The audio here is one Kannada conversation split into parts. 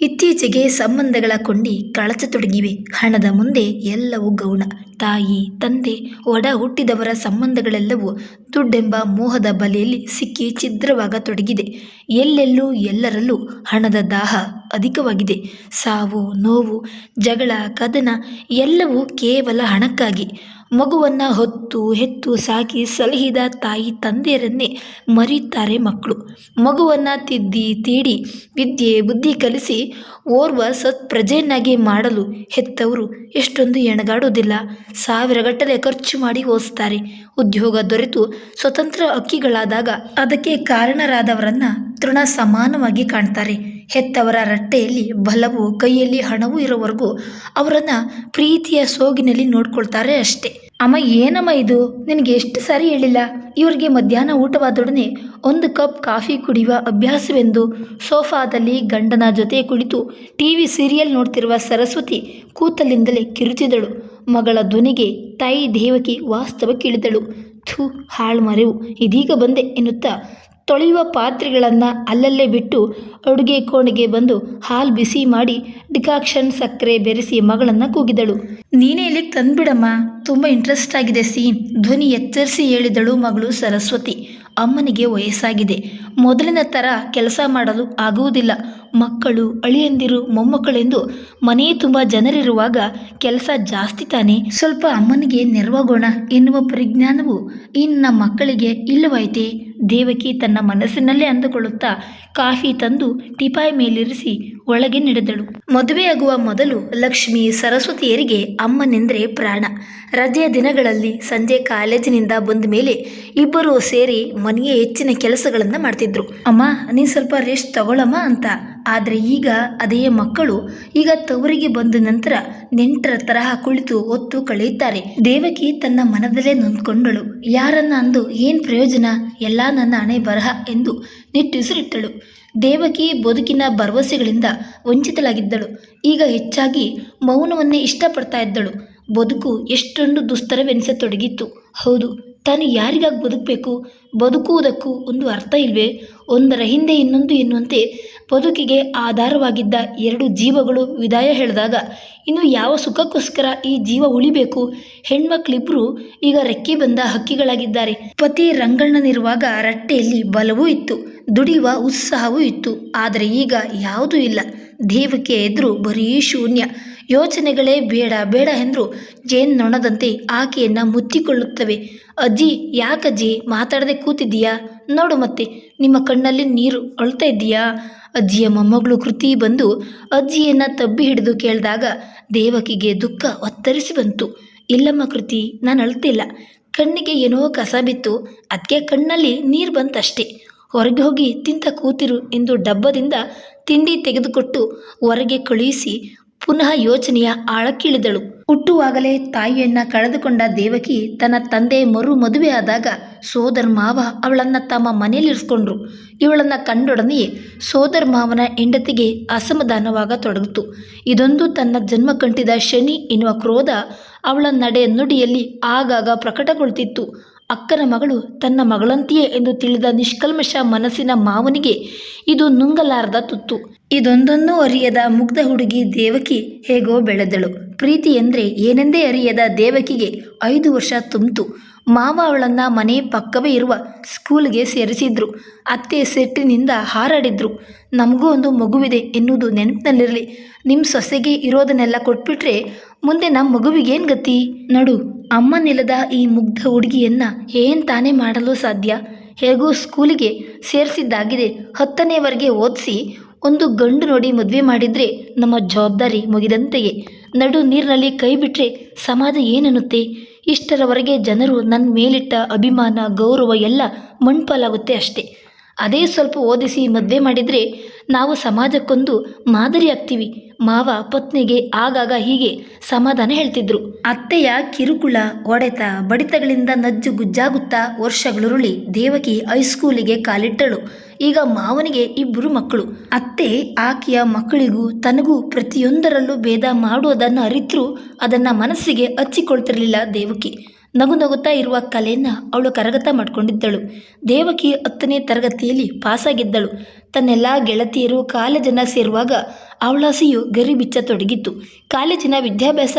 ಇತ್ತೀಚೆಗೆ ಸಂಬಂಧಗಳ ಕೊಂಡಿ ಕಳಚತೊಡಗಿವೆ ಹಣದ ಮುಂದೆ ಎಲ್ಲವೂ ಗೌಣ. ತಾಯಿ, ತಂದೆ, ಒಡ ಹುಟ್ಟಿದವರ ಸಂಬಂಧಗಳೆಲ್ಲವೂ ದುಡ್ಡೆಂಬ ಮೋಹದ ಬಲೆಯಲ್ಲಿ ಸಿಕ್ಕಿ ಛಿದ್ರವಾಗತೊಡಗಿದೆ ಎಲ್ಲೆಲ್ಲೂ ಎಲ್ಲರಲ್ಲೂ ಹಣದ ದಾಹ ಅಧಿಕವಾಗಿದೆ. ಸಾವು, ನೋವು, ಜಗಳ, ಕದನ ಎಲ್ಲವೂ ಕೇವಲ ಹಣಕ್ಕಾಗಿ. ಮಗುವನ್ನು ಹೊತ್ತು ಹೆತ್ತು ಸಾಕಿ ಸಲಹಿದ ತಾಯಿ ತಂದೆಯರನ್ನೇ ಮರೆಯುತ್ತಾರೆ ಮಕ್ಕಳು. ಮಗುವನ್ನು ತಿದ್ದಿ, ತೀಡಿ, ವಿದ್ಯೆ, ಬುದ್ಧಿ ಕಲಿಸಿ ಓರ್ವ ಸತ್ಪ್ರಜೆಯನ್ನಾಗಿ ಮಾಡಲು ಹೆತ್ತವರು ಎಷ್ಟೊಂದು ಎಣಗಾಡೋದಿಲ್ಲ ಸಾವಿರಗಟ್ಟಲೆ ಖರ್ಚು ಮಾಡಿ ಓದಿಸ್ತಾರೆ ಉದ್ಯೋಗ ದೊರೆತು, ಸ್ವತಂತ್ರ ಅಕ್ಕಿಗಳಾದಾಗ ಅದಕ್ಕೆ ಕಾರಣರಾದವರನ್ನು ತೃಣ ಸಮಾನವಾಗಿ ಕಾಣ್ತಾರೆ. ಹೆತ್ತವರ ರಟ್ಟೆಯಲ್ಲಿ ಬಲವು ಕೈಯಲ್ಲಿ ಹಣವೂ ಇರೋವರೆಗೂ ಅವರನ್ನು ಪ್ರೀತಿಯ ಸೋಗಿನಲ್ಲಿ ನೋಡ್ಕೊಳ್ತಾರೆ ಅಷ್ಟೇ. ಅಮ್ಮ, ಏನಮ್ಮ ಇದು? ನಿನಗೆ ಎಷ್ಟು ಸಾರಿ ಹೇಳಿಲ್ಲ. ಇವರಿಗೆ ಮಧ್ಯಾಹ್ನ ಊಟವಾದೊಡನೆ ಒಂದು ಕಪ್ ಕಾಫಿ ಕುಡಿಯುವ ಅಭ್ಯಾಸವೆಂದು. ಸೋಫಾದಲ್ಲಿ ಗಂಡನ ಜೊತೆ ಕುಳಿತು ಟಿ ವಿ ಸೀರಿಯಲ್ ನೋಡ್ತಿರುವ ಸರಸ್ವತಿ ಕೂತಲಿಂದಲೇ ಕಿರುಚಿದಳು. ಮಗಳ ಧ್ವನಿಗೆ ತಾಯಿ ದೇವಕಿ ವಾಸ್ತವ ಕೇಳಿದಳು. ಥೂ, ಹಾಳು ಮರೆವು. ಇದೀಗ ಬಂದೆ ಎನ್ನುತ್ತಾ ತೊಳೆಯುವ ಪಾತ್ರೆಗಳನ್ನು ಅಲ್ಲಲ್ಲೇ ಬಿಟ್ಟು ಅಡುಗೆ ಕೋಣೆಗೆ ಬಂದು ಹಾಲು ಬಿಸಿ ಮಾಡಿ ಡಿಕಾಕ್ಷನ್ ಸಕ್ಕರೆ ಬೆರೆಸಿ ಮಗಳನ್ನು ಕೂಗಿದಳು. ನೀನೇ ಇಲ್ಲಿಗೆ ತಂದ್ಬಿಡಮ್ಮ. ತುಂಬ ಇಂಟ್ರೆಸ್ಟ್ ಆಗಿದೆ ಸೀನ್. ಧ್ವನಿ ಎಚ್ಚರಿಸಿ ಹೇಳಿದಳು ಮಗಳು ಸರಸ್ವತಿ. ಅಮ್ಮನಿಗೆ ವಯಸ್ಸಾಗಿದೆ. ಮೊದಲಿನ ಥರ ಕೆಲಸ ಮಾಡಲು ಆಗುವುದಿಲ್ಲ. ಮಕ್ಕಳು ಅಳಿಯಂದಿರು, ಮೊಮ್ಮಕ್ಕಳೆಂದು ಮನೆ ತುಂಬ ಜನರಿರುವಾಗ ಕೆಲಸ ಜಾಸ್ತಿ ತಾನೆ. ಸ್ವಲ್ಪ ಅಮ್ಮನಿಗೆ ನೆರವಾಗೋಣ ಎನ್ನುವ ಪರಿಜ್ಞಾನವು ಇನ್ನು ಮಕ್ಕಳಿಗೆ ಇಲ್ಲವೈತೆ ದೇವಕಿ ತನ್ನ ಮನಸ್ಸಿನಲ್ಲೇ ಅಂದುಕೊಳ್ಳುತ್ತಾ ಕಾಫಿ ತಂದು ಟಿಪಾಯಿ ಮೇಲಿರಿಸಿ ಒಳಗೆ ನಡೆದಳು. ಮದುವೆಯಾಗುವ ಮೊದಲು ಲಕ್ಷ್ಮಿ ಸರಸ್ವತಿಯರಿಗೆ ಅಮ್ಮನೆಂದರೆ ಪ್ರಾಣ. ರಜೆಯ ದಿನಗಳಲ್ಲಿ ಸಂಜೆ ಕಾಲೇಜಿನಿಂದ ಬಂದ ಮೇಲೆ ಇಬ್ಬರೂ ಸೇರಿ ಮನೆಯ ಹೆಚ್ಚಿನ ಕೆಲಸಗಳನ್ನು ಮಾಡ್ತಿದ್ರು. ಅಮ್ಮ, ನೀನು ಸ್ವಲ್ಪ ರೆಸ್ಟ್ ತಗೊಳಮ್ಮ ಅಂತ ಆದರೆ ಈಗ ಅದೇ ಮಕ್ಕಳು ಈಗ ತವರಿಗೆ ಬಂದ ನಂತರ ನೆಂಟರ ತರಹ ಕುಳಿತು ಹೊತ್ತು ಕಳೆಯುತ್ತಾರೆ. ದೇವಕಿ ತನ್ನ ಮನದಲ್ಲೇ ನೊಂದ್ಕೊಂಡಳು. ಯಾರನ್ನ ಅಂದು ಏನು ಪ್ರಯೋಜನ? ಎಲ್ಲ ನನ್ನ ಹಣೆ ಬರಹ ಎಂದು ನಿಟ್ಟುಸಿರಿಟ್ಟಳು. ದೇವಕಿ ಬದುಕಿನ ಭರವಸೆಗಳಿಂದ ವಂಚಿತಳಾಗಿದ್ದಳು. ಈಗ ಹೆಚ್ಚಾಗಿ ಮೌನವನ್ನೇ ಇಷ್ಟಪಡ್ತಾ ಇದ್ದಳು. ಬದುಕು ಎಷ್ಟೊಂದು ದುಸ್ತರವೆನಿಸತೊಡಗಿತ್ತು. ಹೌದು, ತಾನು ಯಾರಿಗಾಗಿ ಬದುಕಬೇಕು? ಬದುಕುವುದಕ್ಕೂ ಒಂದು ಅರ್ಥ ಇಲ್ವೇ? ಒಂದರ ಹಿಂದೆ ಇನ್ನೊಂದು ಎನ್ನುವಂತೆ ಬದುಕಿಗೆ ಆಧಾರವಾಗಿದ್ದ ಎರಡು ಜೀವಗಳು ವಿದಾಯ ಹೇಳಿದಾಗ, ಇನ್ನು ಯಾವ ಸುಖಕ್ಕೋಸ್ಕರ ಈ ಜೀವ ಉಳಿಬೇಕು? ಹೆಣ್ಮಕ್ಳಿಬ್ರು ಈಗ ರೆಕ್ಕೆ ಬಂದ ಹಕ್ಕಿಗಳಾಗಿದ್ದಾರೆ. ಪತಿ ರಂಗಣ್ಣನಿರುವಾಗ ರಟ್ಟೆಯಲ್ಲಿ ಬಲವೂ ಇತ್ತು, ದುಡಿಯುವ ಉತ್ಸಾಹವೂ ಇತ್ತು. ಆದರೆ ಈಗ ಯಾವುದೂ ಇಲ್ಲ. ದೇವಕ್ಕೆ ಎದುರು ಬರೀ ಶೂನ್ಯ. ಯೋಚನೆಗಳೇ ಬೇಡ ಬೇಡ ಎಂದರು ಜೇನ್ನೊಣದಂತೆ ಆಕೆಯನ್ನು ಮುತ್ತಿಕೊಳ್ಳುತ್ತವೆ. ಅಜ್ಜಿ, ಯಾಕಜ್ಜಿ, ಮಾತಾಡದೆ ಕೂತಿದ್ದೀಯಾ? ನೋಡು ಮತ್ತೆ, ನಿಮ್ಮ ಕಣ್ಣಲ್ಲಿ ನೀರು ಅಳ್ತಾ ಇದೆಯಾ ಅಜ್ಜಿಯ ಮೊಮ್ಮಗಳು ಕೃತಿ ಬಂದು ಅಜ್ಜಿಯನ್ನು ತಬ್ಬಿ ಹಿಡಿದು ಕೇಳಿದಾಗ ದೇವಕಿಗೆ ದುಃಖ ಒತ್ತರಿಸಿ ಬಂತು. ಇಲ್ಲಮ್ಮ ಕೃತಿ, ನಾನು ಅಳ್ತಿಲ್ಲ. ಕಣ್ಣಿಗೆ ಏನೋ ಕಸ ಬಿತ್ತು. ಅದಕ್ಕೆ ಕಣ್ಣಲ್ಲಿ ನೀರು ಬಂತಷ್ಟೇ. ಹೊರಗೆ ಹೋಗಿ ತಿಂತ ಕೂತಿರು ಎಂದು ಡಬ್ಬದಿಂದ ತಿಂಡಿ ತೆಗೆದುಕೊಟ್ಟು ಹೊರಗೆ ಕಳುಹಿಸಿ ಪುನಃ ಯೋಚನೆಯ ಆಳಕ್ಕಿಳಿದಳು. ಹುಟ್ಟುವಾಗಲೇ ತಾಯಿಯನ್ನ ಕಳೆದುಕೊಂಡ ದೇವಕಿ ತನ್ನ ತಂದೆ ಮರು ಮದುವೆಯಾದಾಗ ಸೋದರ ಮಾವ ಅವಳನ್ನು ತಮ್ಮ ಮನೆಯಲ್ಲಿರಿಸ್ಕೊಂಡ್ರು ಇವಳನ್ನು ಕಂಡೊಡನೆಯೇ ಸೋದರ ಮಾವನ ಹೆಂಡತಿಗೆ ಅಸಮಾಧಾನವಾಗತೊಡಗಿತು ಇದೊಂದು ತನ್ನ ಜನ್ಮ ಕಂಟಿದ ಶನಿ ಎನ್ನುವ ಕ್ರೋಧ ಅವಳ ನಡೆ ನುಡಿಯಲ್ಲಿ ಆಗಾಗ ಪ್ರಕಟಗೊಳ್ತಿತ್ತು. ಅಕ್ಕನ ಮಗಳು ತನ್ನ ಮಗಳಂತೆಯೇ ಎಂದು ತಿಳಿದ ನಿಷ್ಕಲ್ಮಶ ಮನಸ್ಸಿನ ಮಾವನಿಗೆ ಇದು ನುಂಗಲಾರದ ತುತ್ತು. ಇದೊಂದನ್ನೂ ಅರಿಯದ ಮುಗ್ಧ ಹುಡುಗಿ ದೇವಕಿ ಹೇಗೋ ಬೆಳೆದಳು. ಪ್ರೀತಿ ಎಂದರೆ ಏನೆಂದೇ ಅರಿಯದ ದೇವಕಿಗೆ ಐದು ವರ್ಷ ತುಂಬಿತು. ಮಾವ ಅವಳನ್ನು ಮನೆ ಪಕ್ಕವೇ ಇರುವ ಸ್ಕೂಲ್ಗೆ ಸೇರಿಸಿದ್ರು. ಅತ್ತೆ ಸೆಟ್ಟಿನಿಂದ ಹಾರಾಡಿದ್ರು. ನಮಗೂ ಒಂದು ಮಗುವಿದೆ ಎನ್ನುವುದು ನೆನಪಿನಲ್ಲಿರಲಿ. ನಿಮ್ಮ ಸೊಸೆಗೆ ಇರೋದನ್ನೆಲ್ಲ ಕೊಟ್ಬಿಟ್ರೆ ಮುಂದೆ ನಮ್ಮ ಮಗುವಿಗೇನು ಗತಿ? ನಡು ಅಮ್ಮನಿಲ್ಲದ ಈ ಮುಗ್ಧ ಹುಡುಗಿಯನ್ನು ಏನು ತಾನೇ ಮಾಡಲು ಸಾಧ್ಯ? ಹೇಗೂ ಸ್ಕೂಲಿಗೆ ಸೇರಿಸಿದ್ದಾಗಿದೆ. ಹತ್ತನೇವರೆಗೆ ಓದಿಸಿ ಒಂದು ಗಂಡು ನೋಡಿ ಮದುವೆ ಮಾಡಿದರೆ ನಮ್ಮ ಜವಾಬ್ದಾರಿ ಮುಗಿದಂತೆಯೇ. ನಡು ನೀರಿನಲ್ಲಿ ಕೈ ಬಿಟ್ಟರೆ ಸಮಾಜ ಏನನ್ನುತ್ತೆ ಇಷ್ಟರವರೆಗೆ ಜನರು ನನ್ನ ಮೇಲಿಟ್ಟ ಅಭಿಮಾನ ಗೌರವ ಎಲ್ಲ ಮಣ್ಪಾಲಾಗುತ್ತೆ ಅಷ್ಟೇ. ಅದೇ ಸ್ವಲ್ಪ ಓದಿಸಿ ಮದುವೆ ಮಾಡಿದರೆ ನಾವು ಸಮಾಜಕ್ಕೊಂದು ಮಾದರಿ ಆಗ್ತೀವಿ. ಮಾವ ಪತ್ನಿಗೆ ಆಗಾಗ ಹೀಗೆ ಸಮಾಧಾನ ಹೇಳ್ತಿದ್ರು. ಅತ್ತೆಯ ಕಿರುಕುಳ ಒಡೆತ ಬಡಿತಗಳಿಂದ ನಜ್ಜು ಗುಜ್ಜಾಗುತ್ತಾ ವರ್ಷಗಳುರುಳಿ ದೇವಕಿ ಹೈಸ್ಕೂಲಿಗೆ ಕಾಲಿಟ್ಟಳು. ಈಗ ಮಾವನಿಗೆ ಇಬ್ಬರು ಮಕ್ಕಳು. ಅತ್ತೆ ಆಕೆಯ ಮಕ್ಕಳಿಗೂ ತನಗೂ ಪ್ರತಿಯೊಂದರಲ್ಲೂ ಭೇದ ಮಾಡುವುದನ್ನು ಅರಿತರೂ, ಅದನ್ನು ಮನಸ್ಸಿಗೆ ಹಚ್ಚಿಕೊಳ್ತಿರಲಿಲ್ಲ ದೇವಕಿ. ನಗು ನಗುತ್ತಾ ಇರುವ ಕಲೆಯನ್ನು ಅವಳು ಕರಗತ ಮಾಡಿಕೊಂಡಿದ್ದಳು. ದೇವಕಿ ಹತ್ತನೇ ತರಗತಿಯಲ್ಲಿ ಪಾಸಾಗಿದ್ದಳು. ತನ್ನೆಲ್ಲ ಗೆಳತಿಯರು ಕಾಲೇಜನ್ನು ಸೇರುವಾಗ ಅವಳಾಸೆಯು ಗರಿ ಬಿಚ್ಚತೊಡಗಿತ್ತು ಕಾಲೇಜಿನ ವಿದ್ಯಾಭ್ಯಾಸ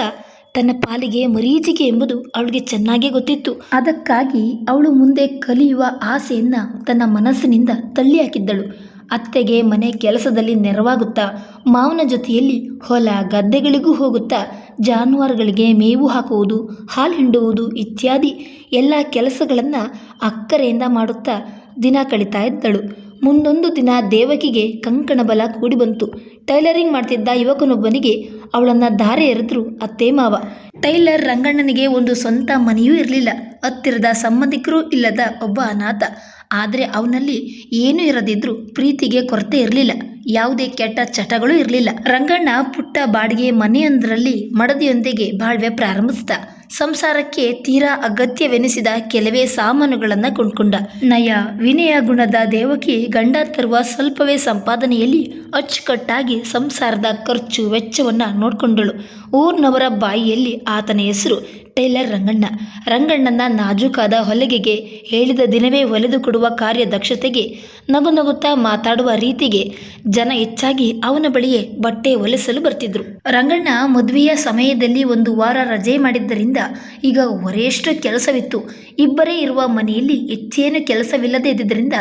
ತನ್ನ ಪಾಲಿಗೆ ಮರೀಚಿಕೆ ಎಂಬುದು ಅವಳಿಗೆ ಚೆನ್ನಾಗೇ ಗೊತ್ತಿತ್ತು. ಅದಕ್ಕಾಗಿ ಅವಳು ಮುಂದೆ ಕಲಿಯುವ ಆಸೆಯನ್ನು ತನ್ನ ಮನಸ್ಸಿನಿಂದ ತಳ್ಳಿ ಹಾಕಿದ್ದಳು ಅತ್ತೆಗೆ ಮನೆ ಕೆಲಸದಲ್ಲಿ ನೆರವಾಗುತ್ತಾ ಮಾವನ ಜೊತೆಯಲ್ಲಿ ಹೊಲ ಗದ್ದೆಗಳಿಗೂ ಹೋಗುತ್ತಾ ಜಾನುವಾರುಗಳಿಗೆ ಮೇವು ಹಾಕುವುದು, ಹಾಲು ಹಿಂಡುವುದು ಇತ್ಯಾದಿ ಎಲ್ಲ ಕೆಲಸಗಳನ್ನು ಅಕ್ಕರೆಯಿಂದ ಮಾಡುತ್ತಾ ದಿನ ಕಳೀತಾ ಇದ್ದಳು. ಮುಂದೊಂದು ದಿನ ದೇವಕಿಗೆ ಕಂಕಣ ಬಲ ಕೂಡಿ ಬಂತು. ಟೈಲರಿಂಗ್ ಮಾಡ್ತಿದ್ದ ಯುವಕನೊಬ್ಬನಿಗೆ ಅವಳನ್ನು ಧಾರೆ ಎರೆದ್ರು ಅತ್ತೆ ಮಾವ. ಟೈಲರ್ ರಂಗಣ್ಣನಿಗೆ ಒಂದು ಸ್ವಂತ ಮನೆಯೂ ಇರಲಿಲ್ಲ. ಹತ್ತಿರದ ಸಂಬಂಧಿಕರೂ ಇಲ್ಲದ ಒಬ್ಬ ಅನಾಥ. ಆದರೆ ಅವನಲ್ಲಿ ಏನೂ ಇರದಿದ್ರೂ ಪ್ರೀತಿಗೆ ಕೊರತೆ ಇರಲಿಲ್ಲ. ಯಾವುದೇ ಕೆಟ್ಟ ಚಟಗಳು ಇರಲಿಲ್ಲ. ರಂಗಣ್ಣ ಪುಟ್ಟ ಬಾಡಿಗೆ ಮನೆಯೊಂದರಲ್ಲಿ ಮಡದಿಯೊಂದಿಗೆ ಬಾಳ್ವೆ ಪ್ರಾರಂಭಿಸಿದ. ಸಂಸಾರಕ್ಕೆ ತೀರಾ ಅಗತ್ಯವೆನಿಸಿದ ಕೆಲವೇ ಸಾಮಾನುಗಳನ್ನು ಕೊಂಡ್ಕೊಂಡ. ನಯ ವಿನಯ ಗುಣದ ದೇವಕಿ ಗಂಡ ತರುವ ಸ್ವಲ್ಪವೇ ಸಂಪಾದನೆಯಲ್ಲಿ ಅಚ್ಚುಕಟ್ಟಾಗಿ ಸಂಸಾರದ ಖರ್ಚು ವೆಚ್ಚವನ್ನು ನೋಡಿಕೊಂಡಳು. ಊರ್ನವರ ಬಾಯಿಯಲ್ಲಿ ಆತನ ಹೆಸರು ಟೈಲರ್ ರಂಗಣ್ಣ. ರಂಗಣ್ಣನ ನಾಜೂಕಾದ ಹೊಲಿಗೆಗೆ ಹೇಳಿದ ದಿನವೇ ಹೊಲೆದು ಕೊಡುವ ಕಾರ್ಯದಕ್ಷತೆಗೆ ನಗು ನಗುತ್ತಾ ಮಾತಾಡುವ ರೀತಿಗೆ ಜನ ಹೆಚ್ಚಾಗಿ ಅವನ ಬಳಿಯೇ ಬಟ್ಟೆ ಹೊಲಿಸಲು ಬರ್ತಿದ್ರು. ರಂಗಣ್ಣ ಮದುವೆಯ ಸಮಯದಲ್ಲಿ ಒಂದು ವಾರ ರಜೆ ಮಾಡಿದ್ದರಿಂದ ಈಗ ಹೊರೆಯಷ್ಟು ಕೆಲಸವಿತ್ತು. ಇಬ್ಬರೇ ಇರುವ ಮನೆಯಲ್ಲಿ ಹೆಚ್ಚೇನು ಕೆಲಸವಿಲ್ಲದೇ ಇದ್ದುದರಿಂದ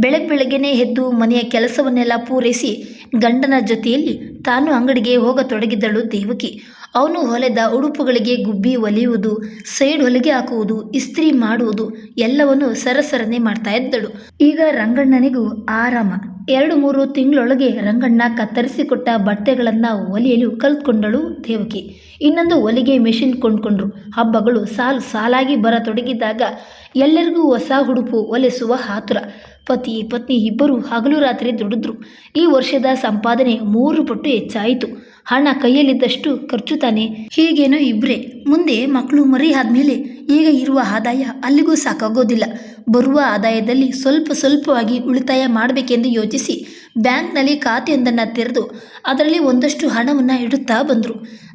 ಬೆಳಗ್ಗೆ ಬೆಳಗ್ಗೆನೇ ಎದ್ದು ಮನೆಯ ಕೆಲಸವನ್ನೆಲ್ಲ ಪೂರೈಸಿ ಗಂಡನ ಜೊತೆಯಲ್ಲಿ ತಾನು ಅಂಗಡಿಗೆ ಹೋಗತೊಡಗಿದ್ದಳು ದೇವಕಿ. ಅವನು ಹೊಲೆದ ಉಡುಪುಗಳಿಗೆ ಗುಬ್ಬಿ ಒಲಿಯುವುದು, ಸೈಡ್ ಹೊಲಿಗೆ ಹಾಕುವುದು, ಇಸ್ತ್ರಿ ಮಾಡುವುದು ಎಲ್ಲವನ್ನು ಸರಸರನೆ ಮಾಡ್ತಾ ಇದ್ದಳು. ಈಗ ರಂಗಣ್ಣನಿಗೂ ಆರಾಮ. ಎರಡು ಮೂರು ತಿಂಗಳೊಳಗೆ ರಂಗಣ್ಣ ಕತ್ತರಿಸಿಕೊಟ್ಟ ಬಟ್ಟೆಗಳನ್ನು ಒಲಿಯಲು ಕಲ್ತ್ಕೊಂಡಳು ದೇವಕಿ. ಇನ್ನೊಂದು ಒಲಿಗೆ ಮೆಷಿನ್ ಕೊಂಡ್ಕೊಂಡ್ರು. ಹಬ್ಬಗಳು ಸಾಲು ಸಾಲಾಗಿ ಬರತೊಡಗಿದಾಗ ಎಲ್ಲರಿಗೂ ಹೊಸ ಉಡುಪು ಒಲಿಸುವ ಆತುರ ಪತಿ, ಪತ್ನಿ ಇಬ್ಬರು ಹಗಲು ರಾತ್ರಿ ದುಡಿದ್ರು. ಈ ವರ್ಷದ ಸಂಪಾದನೆ ಮೂರು ಪಟ್ಟು ಹೆಚ್ಚಾಯಿತು. ಹಣ ಕೈಯಲ್ಲಿದ್ದಷ್ಟು ಖರ್ಚು ತಾನೆ. ಹೀಗೇನೋ ಇಬ್ಬರೇ ಮುಂದೆ ಮಕ್ಕಳು ಮರಿ ಆದಮೇಲೆ ಈಗ ಇರುವ ಆದಾಯ ಅಲ್ಲಿಗೂ ಸಾಕಾಗೋದಿಲ್ಲ. ಬರುವ ಆದಾಯದಲ್ಲಿ ಸ್ವಲ್ಪ ಸ್ವಲ್ಪವಾಗಿ ಉಳಿತಾಯ ಮಾಡಬೇಕೆಂದು ಯೋಚಿಸಿ ಬ್ಯಾಂಕ್ನಲ್ಲಿ ಖಾತೆಯೊಂದನ್ನು ತೆರೆದು ಅದರಲ್ಲಿ ಒಂದಷ್ಟು ಹಣವನ್ನು ಇಡುತ್ತಾ ಬಂದರು.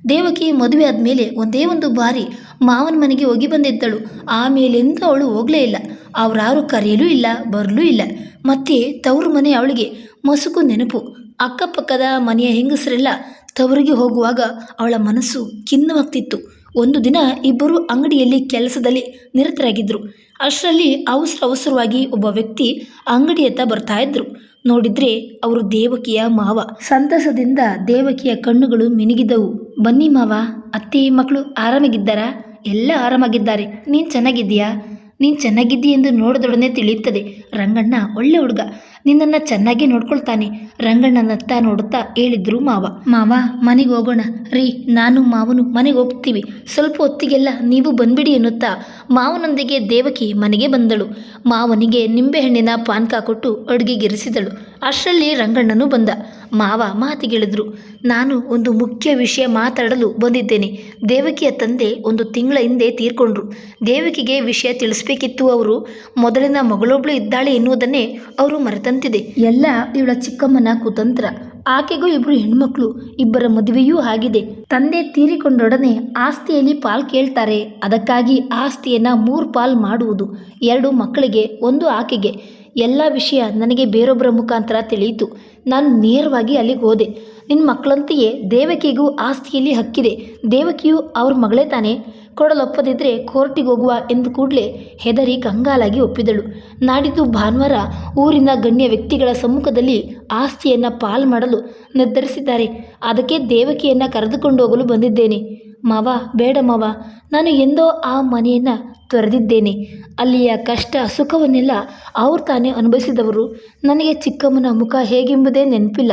ದೇವಕಿ ಮದುವೆ ಆದಮೇಲೆ ಒಂದೇ ಒಂದು ಬಾರಿ ಮಾವನ ಮನೆಗೆ ಹೋಗಿ ಬಂದಿದ್ದಳು. ಆಮೇಲೆಂದು ಅವಳು ಹೋಗಲೇ ಇಲ್ಲ. ಅವರಾರು ಕರೆಯಲೂ ಇಲ್ಲ, ಬರಲೂ ಇಲ್ಲ. ಮತ್ತೆ ತವರು ಮನೆ ಅವಳಿಗೆ ಮಸುಕು ನೆನಪು. ಅಕ್ಕಪಕ್ಕದ ಮನೆಯ ಹೆಂಗಸರೆಲ್ಲ ತವರಿಗೆ ಹೋಗುವಾಗ ಅವಳ ಮನಸ್ಸು ಖಿನ್ನವಾಗ್ತಿತ್ತು. ಒಂದು ದಿನ ಇಬ್ಬರು ಅಂಗಡಿಯಲ್ಲಿ ಕೆಲಸದಲ್ಲಿ ನಿರತರಾಗಿದ್ದರು ಅಷ್ಟರಲ್ಲಿ ಅವಸರ ಅವಸರವಾಗಿ ಒಬ್ಬ ವ್ಯಕ್ತಿ ಅಂಗಡಿಯತ್ತ ಬರ್ತಾ ಇದ್ರು. ನೋಡಿದ್ರೆ ಅವರು ದೇವಕಿಯ ಮಾವ. ಸಂತಸದಿಂದ ದೇವಕಿಯ ಕಣ್ಣುಗಳು ಮಿನುಗಿದವು. ಬನ್ನಿ ಮಾವ, ಅತ್ತೆ ಮಕ್ಕಳು ಆರಾಮಾಗಿದ್ದಾರಾ? ಎಲ್ಲ ಆರಾಮಾಗಿದ್ದಾರೆ. ನೀನು ಚೆನ್ನಾಗಿದ್ದೀಯಾ? ನೀನು ಚೆನ್ನಾಗಿದ್ದೀ ಎಂದು ನೋಡಿದೊಡನೆ ತಿಳಿಯುತ್ತದೆ. ರಂಗಣ್ಣ ಒಳ್ಳೆ ಹುಡುಗ. ನಿನ್ನನ್ನು ಚೆನ್ನಾಗಿ ನೋಡ್ಕೊಳ್ತಾನೆ. ರಂಗಣ್ಣನತ್ತ ನೋಡುತ್ತಾ ಹೇಳಿದ್ರು ಮಾವ. ಮಾವ, ಮನೆಗೆ ಹೋಗೋಣ. ರೀ, ನಾನು ಮಾವನು ಮನೆಗೆ ಹೋಗ್ತೀವಿ. ಸ್ವಲ್ಪ ಹೊತ್ತಿಗೆಲ್ಲ ನೀವು ಬಂದ್ಬಿಡಿ ಎನ್ನುತ್ತಾ. ಮಾವನೊಂದಿಗೆ ದೇವಕಿ ಮನೆಗೆ ಬಂದಳು. ಮಾವನಿಗೆ ನಿಂಬೆಹಣ್ಣಿನ ಪಾನ್ಕ ಕೊಟ್ಟು ಅಡುಗೆಗಿರಿಸಿದಳು. ಅಷ್ಟರಲ್ಲಿ ರಂಗಣ್ಣನು ಬಂದ. ಮಾವ ಮಾತಿಗೆಳಿದ್ರು ನಾನು ಒಂದು ಮುಖ್ಯ ವಿಷಯ ಮಾತಾಡಲು ಬಂದಿದ್ದೇನೆ. ದೇವಕಿಯ ತಂದೆ ಒಂದು ತಿಂಗಳ ಹಿಂದೆ ತೀರ್ಕೊಂಡ್ರು. ದೇವಕಿಗೆ ವಿಷಯ ತಿಳಿಸ್ಬೇಕಿತ್ತು ಅವರು. ಮೊದಲಿನ ಮಗಳೊಬ್ಳು ಇದ್ದಾಳೆ ಎನ್ನುವುದನ್ನೇ ಅವರು ಮರೆತಂತಿದೆ ಎಲ್ಲ ಇವಳ ಚಿಕ್ಕಮ್ಮನ ಕುತಂತ್ರ. ಆಕೆಗೂ ಇಬ್ಬರು ಹೆಣ್ಮಕ್ಳು, ಇಬ್ಬರ ಮದುವೆಯೂ ಆಗಿದೆ. ತಂದೆ ತೀರಿಕೊಂಡೊಡನೆ ಆಸ್ತಿಯಲ್ಲಿ ಪಾಲ್ ಕೇಳ್ತಾರೆ. ಅದಕ್ಕಾಗಿ ಆಸ್ತಿಯನ್ನ ಮೂರು ಪಾಲ್ ಮಾಡುವುದು, ಎರಡು ಮಕ್ಕಳಿಗೆ, ಒಂದು ಆಕೆಗೆ. ಎಲ್ಲ ವಿಷಯ ನನಗೆ ಬೇರೊಬ್ಬರ ಮುಖಾಂತರ ತಿಳಿಯಿತು. ನಾನು ನೇರವಾಗಿ ಅಲ್ಲಿಗೆ ಹೋದೆ. ನಿನ್ನ ಮಕ್ಕಳಂತೆಯೇ ದೇವಕಿಗೂ ಆಸ್ತಿಯಲ್ಲಿ ಹಕ್ಕಿದೆ. ದೇವಕಿಯು ಅವ್ರ ಮಗಳೇ ತಾನೇ. ಕೊಡಲೊಪ್ಪದಿದ್ದರೆ ಕೋರ್ಟಿಗೆ ಹೋಗುವ ಎಂದು ಕೂಡಲೇ ಹೆದರಿ ಕಂಗಾಲಾಗಿ ಒಪ್ಪಿದಳು. ನಾಡಿದ್ದು ಭಾನುವಾರ ಊರಿನ ಗಣ್ಯ ವ್ಯಕ್ತಿಗಳ ಸಮ್ಮುಖದಲ್ಲಿ ಆಸ್ತಿಯನ್ನು ಪಾಲ್ ಮಾಡಲು ನಿರ್ಧರಿಸಿದ್ದಾರೆ. ಅದಕ್ಕೆ ದೇವಕಿಯನ್ನು ಕರೆದುಕೊಂಡು ಹೋಗಲು ಬಂದಿದ್ದೇನೆ. ಮಾವ, ಬೇಡ ಮಾವ, ನಾನು ಎಂದೋ ಆ ಮನೆಯನ್ನು ತೊರೆದಿದ್ದೇನೆ. ಅಲ್ಲಿಯ ಕಷ್ಟ, ಸುಖವನ್ನೆಲ್ಲ ಅವ್ರು ತಾನೇ ಅನುಭವಿಸಿದವರು. ನನಗೆ ಚಿಕ್ಕಮ್ಮನ ಮುಖ ಹೇಗೆಂಬುದೇ ನೆನಪಿಲ್ಲ.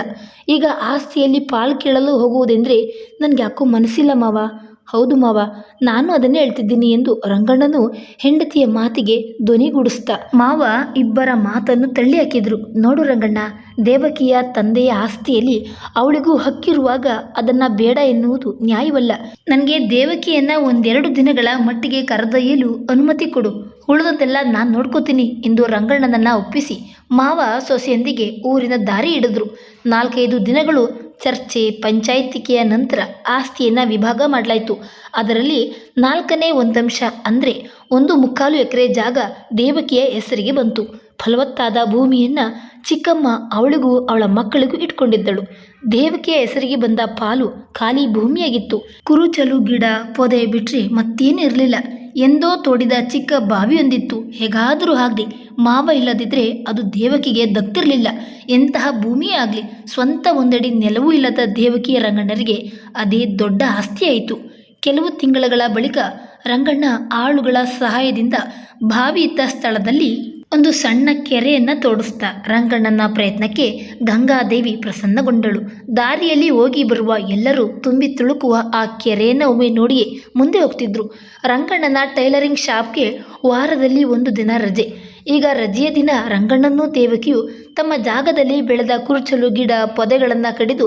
ಈಗ ಆಸ್ತಿಯಲ್ಲಿ ಪಾಲು ಕೇಳಲು ಹೋಗುವುದೆಂದರೆ ನನಗೆ ಯಾಕೋ ಮನಸ್ಸಿಲ್ಲ ಮಾವ. ಹೌದು ಮಾವ, ನಾನು ಅದನ್ನೇ ಹೇಳ್ತಿದ್ದೀನಿ ಎಂದು ರಂಗಣ್ಣನು ಹೆಂಡತಿಯ ಮಾತಿಗೆ ಧ್ವನಿಗೂಡಿಸ್ತ, ಮಾವ ಇಬ್ಬರ ಮಾತನ್ನು ತಳ್ಳಿ ಹಾಕಿದ್ರು ನೋಡು ರಂಗಣ್ಣ, ದೇವಕಿಯ ತಂದೆಯ ಆಸ್ತಿಯಲ್ಲಿ ಅವಳಿಗೂ ಹಕ್ಕಿರುವಾಗ ಅದನ್ನು ಬೇಡ ಎನ್ನುವುದು ನ್ಯಾಯವಲ್ಲ. ನನಗೆ ದೇವಕಿಯನ್ನ ಒಂದೆರಡು ದಿನಗಳ ಮಟ್ಟಿಗೆ ಕರೆದೊಯ್ಯಲು ಅನುಮತಿ ಕೊಡು. ಉಳಿದದ್ದೆಲ್ಲ ನಾನು ನೋಡ್ಕೋತೀನಿ ಎಂದು ರಂಗಣ್ಣನನ್ನ ಒಪ್ಪಿಸಿ, ಮಾವ ಸೊಸೆಯೊಂದಿಗೆ ಊರಿನ ದಾರಿ ಹಿಡಿದ್ರು. ನಾಲ್ಕೈದು ದಿನಗಳು ಚರ್ಚೆ ಪಂಚಾಯಿತಿಕೆಯ ನಂತರ ಆಸ್ತಿಯನ್ನು ವಿಭಾಗ ಮಾಡಲಾಯಿತು. ಅದರಲ್ಲಿ ನಾಲ್ಕನೇ ಒಂದಂಶ ಅಂದರೆ ಒಂದು ಮುಕ್ಕಾಲು ಎಕರೆ ಜಾಗ ದೇವಕಿಯ ಹೆಸರಿಗೆ ಬಂತು. ಫಲವತ್ತಾದ ಭೂಮಿಯನ್ನು ಚಿಕ್ಕಮ್ಮ ಅವಳಿಗೂ ಅವಳ ಮಕ್ಕಳಿಗೂ ಇಟ್ಕೊಂಡಿದ್ದಳು. ದೇವಕಿಯ ಹೆಸರಿಗೆ ಬಂದ ಪಾಲು ಖಾಲಿ ಭೂಮಿಯಾಗಿತ್ತು. ಕುರುಚಲು ಗಿಡ ಪೊದೆ ಬಿಟ್ಟರೆ ಮತ್ತೇನು ಇರಲಿಲ್ಲ. ಎಂದೋ ತೋಡಿದ ಚಿಕ್ಕ ಬಾವಿಯೊಂದಿತ್ತು. ಹೇಗಾದರೂ ಆಗಲಿ, ಮಾವ ಇಲ್ಲದಿದ್ದರೆ ಅದು ದೇವಕಿಗೆ ದಕ್ತಿರಲಿಲ್ಲ. ಎಂತಹ ಭೂಮಿಯೇ ಆಗಲಿ, ಸ್ವಂತ ಒಂದಡಿ ನೆಲವೂ ಇಲ್ಲದ ದೇವಕಿಯ ರಂಗಣ್ಣರಿಗೆ ಅದೇ ದೊಡ್ಡ ಆಸ್ತಿಯಾಯಿತು. ಕೆಲವು ತಿಂಗಳುಗಳ ಬಳಿಕ ರಂಗಣ್ಣ ಆಳುಗಳ ಸಹಾಯದಿಂದ ಬಾವಿ ಇದ್ದ ಸ್ಥಳದಲ್ಲಿ ಒಂದು ಸಣ್ಣ ಕೆರೆಯನ್ನು ತೋಡಿಸ್ತಾ ರಂಗಣ್ಣನ ಪ್ರಯತ್ನಕ್ಕೆ ಗಂಗಾದೇವಿ ಪ್ರಸನ್ನಗೊಂಡಳು. ದಾರಿಯಲ್ಲಿ ಹೋಗಿ ಬರುವ ಎಲ್ಲರೂ ತುಂಬಿ ತುಳುಕುವ ಆ ಕೆರೆಯನ್ನು ಒಮ್ಮೆ ನೋಡಿಯೇ ಮುಂದೆ ಹೋಗ್ತಿದ್ರು. ರಂಗಣ್ಣನ ಟೈಲರಿಂಗ್ ಶಾಪ್ಗೆ ವಾರದಲ್ಲಿ ಒಂದು ದಿನ ರಜೆ. ಈಗ ರಜೆಯ ದಿನ ರಂಗಣ್ಣನೂ ದೇವಕಿಯು ತಮ್ಮ ಜಾಗದಲ್ಲಿ ಬೆಳೆದ ಕುರುಚಲು ಗಿಡ ಪೊದೆಗಳನ್ನು ಕಡಿದು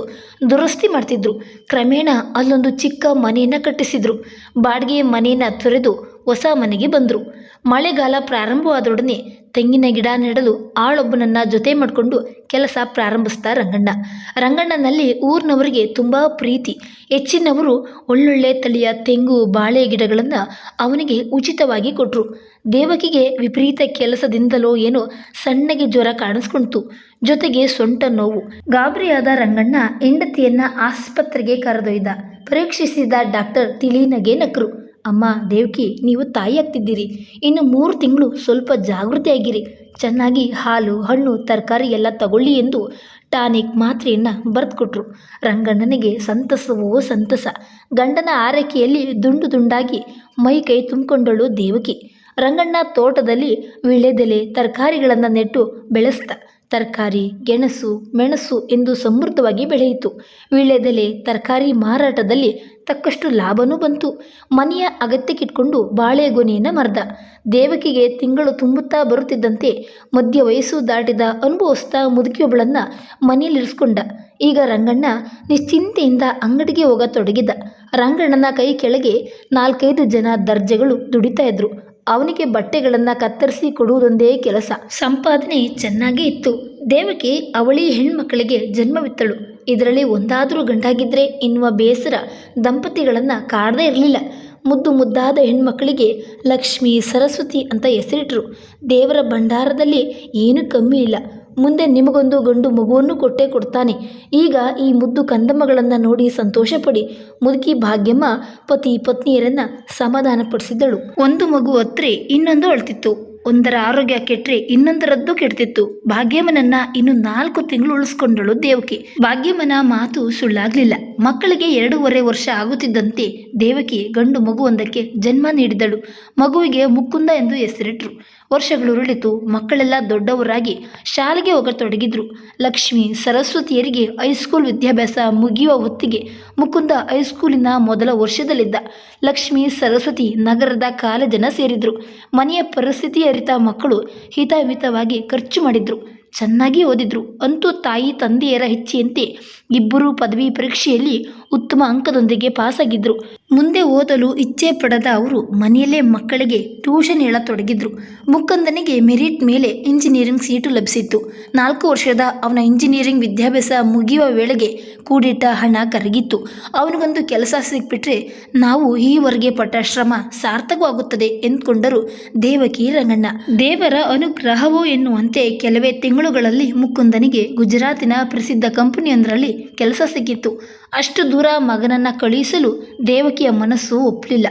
ದುರಸ್ತಿ ಮಾಡ್ತಿದ್ರು. ಕ್ರಮೇಣ ಅಲ್ಲೊಂದು ಚಿಕ್ಕ ಮನೆಯನ್ನು ಕಟ್ಟಿಸಿದ್ರು. ಬಾಡಿಗೆ ಮನೆಯನ್ನು ತೊರೆದು ಹೊಸ ಮನೆಗೆ ಬಂದರು. ಮಳೆಗಾಲ ಪ್ರಾರಂಭವಾದೊಡನೆ ತೆಂಗಿನ ಗಿಡ ನೆಡಲು ಆಳೊಬ್ಬನನ್ನು ಜೊತೆ ಮಾಡಿಕೊಂಡು ಕೆಲಸ ಪ್ರಾರಂಭಿಸ್ತಾ ರಂಗಣ್ಣ. ರಂಗಣ್ಣನಲ್ಲಿ ಊರಿನವರಿಗೆ ತುಂಬ ಪ್ರೀತಿ. ಹೆಚ್ಚಿನವರು ಒಳ್ಳೊಳ್ಳೆ ತಳಿಯ ತೆಂಗು, ಬಾಳೆ ಗಿಡಗಳನ್ನು ಅವನಿಗೆ ಉಚಿತವಾಗಿ ಕೊಟ್ಟರು ದೇವಕಿಗೆ ವಿಪರೀತ ಕೆಲಸದಿಂದಲೋ ಏನೋ ಸಣ್ಣಗೆ ಜ್ವರ ಕಾಣಿಸ್ಕೊಳ್ತು ಜೊತೆಗೆ ಸೊಂಟ ನೋವು. ಗಾಬರಿಯಾದ ರಂಗಣ್ಣ ಹೆಂಡತಿಯನ್ನ ಆಸ್ಪತ್ರೆಗೆ ಕರೆದೊಯ್ದ. ಪರೀಕ್ಷಿಸಿದ ಡಾಕ್ಟರ್ ತಿಳಿನಗೆ ನಕ್ರು. ಅಮ್ಮ, ದೇವಕಿ, ನೀವು ತಾಯಿಯಾಗ್ತಿದ್ದೀರಿ. ಇನ್ನು ಮೂರು ತಿಂಗಳು ಸ್ವಲ್ಪ ಜಾಗೃತಿಯಾಗಿರಿ. ಚೆನ್ನಾಗಿ ಹಾಲು, ಹಣ್ಣು, ತರಕಾರಿ ಎಲ್ಲ ತಗೊಳ್ಳಿ ಎಂದು ಟಾನಿಕ್ ಮಾತ್ರೆಯನ್ನು ಬರೆದುಕೊಟ್ರು. ರಂಗಣ್ಣನಿಗೆ ಸಂತಸವೋ ಸಂತಸ. ಗಂಡನ ಆರೈಕೆಯಲ್ಲಿ ದುಂಡು ದುಂಡಾಗಿ ಮೈ ಕೈ ತುಂಬಿಕೊಂಡಳು ದೇವಕಿ. ರಂಗಣ್ಣ ತೋಟದಲ್ಲಿ ವಿಳೆದೆಲೆ ತರಕಾರಿಗಳನ್ನು ನೆಟ್ಟು ಬೆಳೆಸ್ದ. ತರಕಾರಿ, ಗೆಣಸು, ಮೆಣಸು ಎಂದು ಸಮೃದ್ಧವಾಗಿ ಬೆಳೆಯಿತು. ವೀಳ್ಯದೆಲೆ, ತರಕಾರಿ ಮಾರಾಟದಲ್ಲಿ ತಕ್ಕಷ್ಟು ಲಾಭನೂ ಬಂತು. ಮನೆಯ ಅಗತ್ಯಕ್ಕಿಟ್ಕೊಂಡು ಬಾಳೆಗೊನೆಯನ್ನು ಮರ್ದ. ದೇವಕಿಗೆ ತಿಂಗಳು ತುಂಬುತ್ತಾ ಬರುತ್ತಿದ್ದಂತೆ ಮಧ್ಯ ವಯಸ್ಸು ದಾಟಿದ ಅನುಭವಿಸ್ತಾ ಮುದುಕಿಯೊಬ್ಬಳನ್ನು ಮನೆಯಲ್ಲಿರಿಸ್ಕೊಂಡ. ಈಗ ರಂಗಣ್ಣ ನಿಶ್ಚಿಂತೆಯಿಂದ ಅಂಗಡಿಗೆ ಹೋಗತೊಡಗಿದ. ರಂಗಣ್ಣನ ಕೈ ಕೆಳಗೆ ನಾಲ್ಕೈದು ಜನ ದರ್ಜೆಗಳು ದುಡಿತಾ ಇದ್ರು. ಅವನಿಗೆ ಬಟ್ಟೆಗಳನ್ನು ಕತ್ತರಿಸಿ ಕೊಡುವುದೊಂದೇ ಕೆಲಸ. ಸಂಪಾದನೆ ಚೆನ್ನಾಗೇ ಇತ್ತು. ದೇವಕಿ ಅವಳಿ ಹೆಣ್ಮಕ್ಕಳಿಗೆ ಜನ್ಮವಿತ್ತಳು. ಇದರಲ್ಲಿ ಒಂದಾದರೂ ಗಂಡಾಗಿದ್ದರೆ ಎನ್ನುವ ಬೇಸರ ದಂಪತಿಗಳನ್ನು ಕಾಡದೇ ಇರಲಿಲ್ಲ. ಮುದ್ದು ಮುದ್ದಾದ ಹೆಣ್ಮಕ್ಕಳಿಗೆ ಲಕ್ಷ್ಮಿ, ಸರಸ್ವತಿ ಅಂತ ಹೆಸರಿಟ್ರು. ದೇವರ ಭಂಡಾರದಲ್ಲಿ ಏನೂ ಕಮ್ಮಿ ಇಲ್ಲ. ಮುಂದೆ ನಿಮಗೊಂದು ಗಂಡು ಮಗುವನ್ನು ಕೊಟ್ಟೇ ಕೊಡ್ತಾನೆ. ಈಗ ಈ ಮುದ್ದು ಕಂದಮ್ಮಗಳನ್ನು ನೋಡಿ ಸಂತೋಷಪಡಿ. ಮುದುಕಿ ಭಾಗ್ಯಮ್ಮ ಪತಿ ಪತ್ನಿಯರನ್ನು ಸಮಾಧಾನಪಡಿಸಿದ್ದಳು. ಒಂದು ಮಗು ಹತ್ರೆ ಇನ್ನೊಂದು ಅಳ್ತಿತ್ತು. ಒಂದರ ಆರೋಗ್ಯ ಕೆಟ್ಟರೆ ಇನ್ನೊಂದರದ್ದು ಕೆಡ್ತಿತ್ತು. ಭಾಗ್ಯಮ್ಮನನ್ನ ಇನ್ನು ನಾಲ್ಕು ತಿಂಗಳು ಉಳಿಸ್ಕೊಂಡಳು ದೇವಕಿ. ಭಾಗ್ಯಮ್ಮನ ಮಾತು ಸುಳ್ಳಾಗ್ಲಿಲ್ಲ. ಮಕ್ಕಳಿಗೆ ಎರಡೂವರೆ ವರ್ಷ ಆಗುತ್ತಿದ್ದಂತೆ ದೇವಕಿ ಗಂಡು ಮಗುವೊಂದಕ್ಕೆ ಜನ್ಮ ನೀಡಿದಳು ಮಗುವಿಗೆ ಮುಕುಂದ ಎಂದು ಹೆಸರಿಟ್ರು. ವರ್ಷಗಳು ಉರುಳಿತು, ಮಕ್ಕಳೆಲ್ಲ ದೊಡ್ಡವರಾಗಿ ಶಾಲೆಗೆ ಹೋಗತೊಡಗಿದ್ರು. ಲಕ್ಷ್ಮಿ ಸರಸ್ವತಿಯರಿಗೆ ಹೈಸ್ಕೂಲ್ ವಿದ್ಯಾಭ್ಯಾಸ ಮುಗಿಯುವ ಹೊತ್ತಿಗೆ ಮುಕುಂದ ಹೈಸ್ಕೂಲಿನ ಮೊದಲ ವರ್ಷದಲ್ಲಿದ್ದ ಲಕ್ಷ್ಮಿ ಸರಸ್ವತಿ ನಗರದ ಕಾಲೇಜನ್ನು ಸೇರಿದ್ರು. ಮನೆಯ ಪರಿಸ್ಥಿತಿ ಅರಿತ ಮಕ್ಕಳು ಹಿತಮಿತವಾಗಿ ಖರ್ಚು ಮಾಡಿದ್ರು. ಚೆನ್ನಾಗಿ ಓದಿದ್ರು. ಅಂತೂ ತಾಯಿ ತಂದೆಯರ ಇಚ್ಛೆಯಂತೆ ಇಬ್ಬರೂ ಪದವಿ ಪರೀಕ್ಷೆಯಲ್ಲಿ ಉತ್ತಮ ಅಂಕದೊಂದಿಗೆ ಪಾಸಾಗಿದ್ದರು ಮುಂದೆ ಓದಲು ಇಚ್ಛೆ ಪಡೆದ ಅವರು ಮನೆಯಲ್ಲೇ ಮಕ್ಕಳಿಗೆ ಟ್ಯೂಷನ್ ಹೇಳತೊಡಗಿದ್ರು. ಮುಕ್ಕಂದನಿಗೆ ಮೆರಿಟ್ ಮೇಲೆ ಇಂಜಿನಿಯರಿಂಗ್ ಸೀಟು ಲಭಿಸಿತ್ತು. ನಾಲ್ಕು ವರ್ಷದ ಅವನ ಇಂಜಿನಿಯರಿಂಗ್ ವಿದ್ಯಾಭ್ಯಾಸ ಮುಗಿಯುವ ವೇಳೆಗೆ ಕೂಡಿಟ್ಟ ಹಣ ಕರಗಿತ್ತು. ಅವನಿಗೊಂದು ಕೆಲಸ ಸಿಕ್ಬಿಟ್ರೆ ನಾವು ಈವರೆಗೆ ಪಟ್ಟ ಶ್ರಮ ಸಾರ್ಥಕವಾಗುತ್ತದೆ ಎಂದುಕೊಂಡರು ದೇವಕಿ ರಂಗಣ್ಣ. ದೇವರ ಅನುಗ್ರಹವೋ ಎನ್ನುವಂತೆ ಕೆಲವೇ ತಿಂಗಳುಗಳಲ್ಲಿ ಮುಕುಂದನಿಗೆ ಗುಜರಾತಿನ ಪ್ರಸಿದ್ಧ ಕಂಪನಿಯೊಂದರಲ್ಲಿ ಕೆಲಸ ಸಿಕ್ಕಿತ್ತು ಅಷ್ಟು ದೂರ ಮಗನನ್ನ ಕಳುಹಿಸಲು ದೇವಕಿಯ ಮನಸ್ಸು ಒಪ್ಪಲಿಲ್ಲ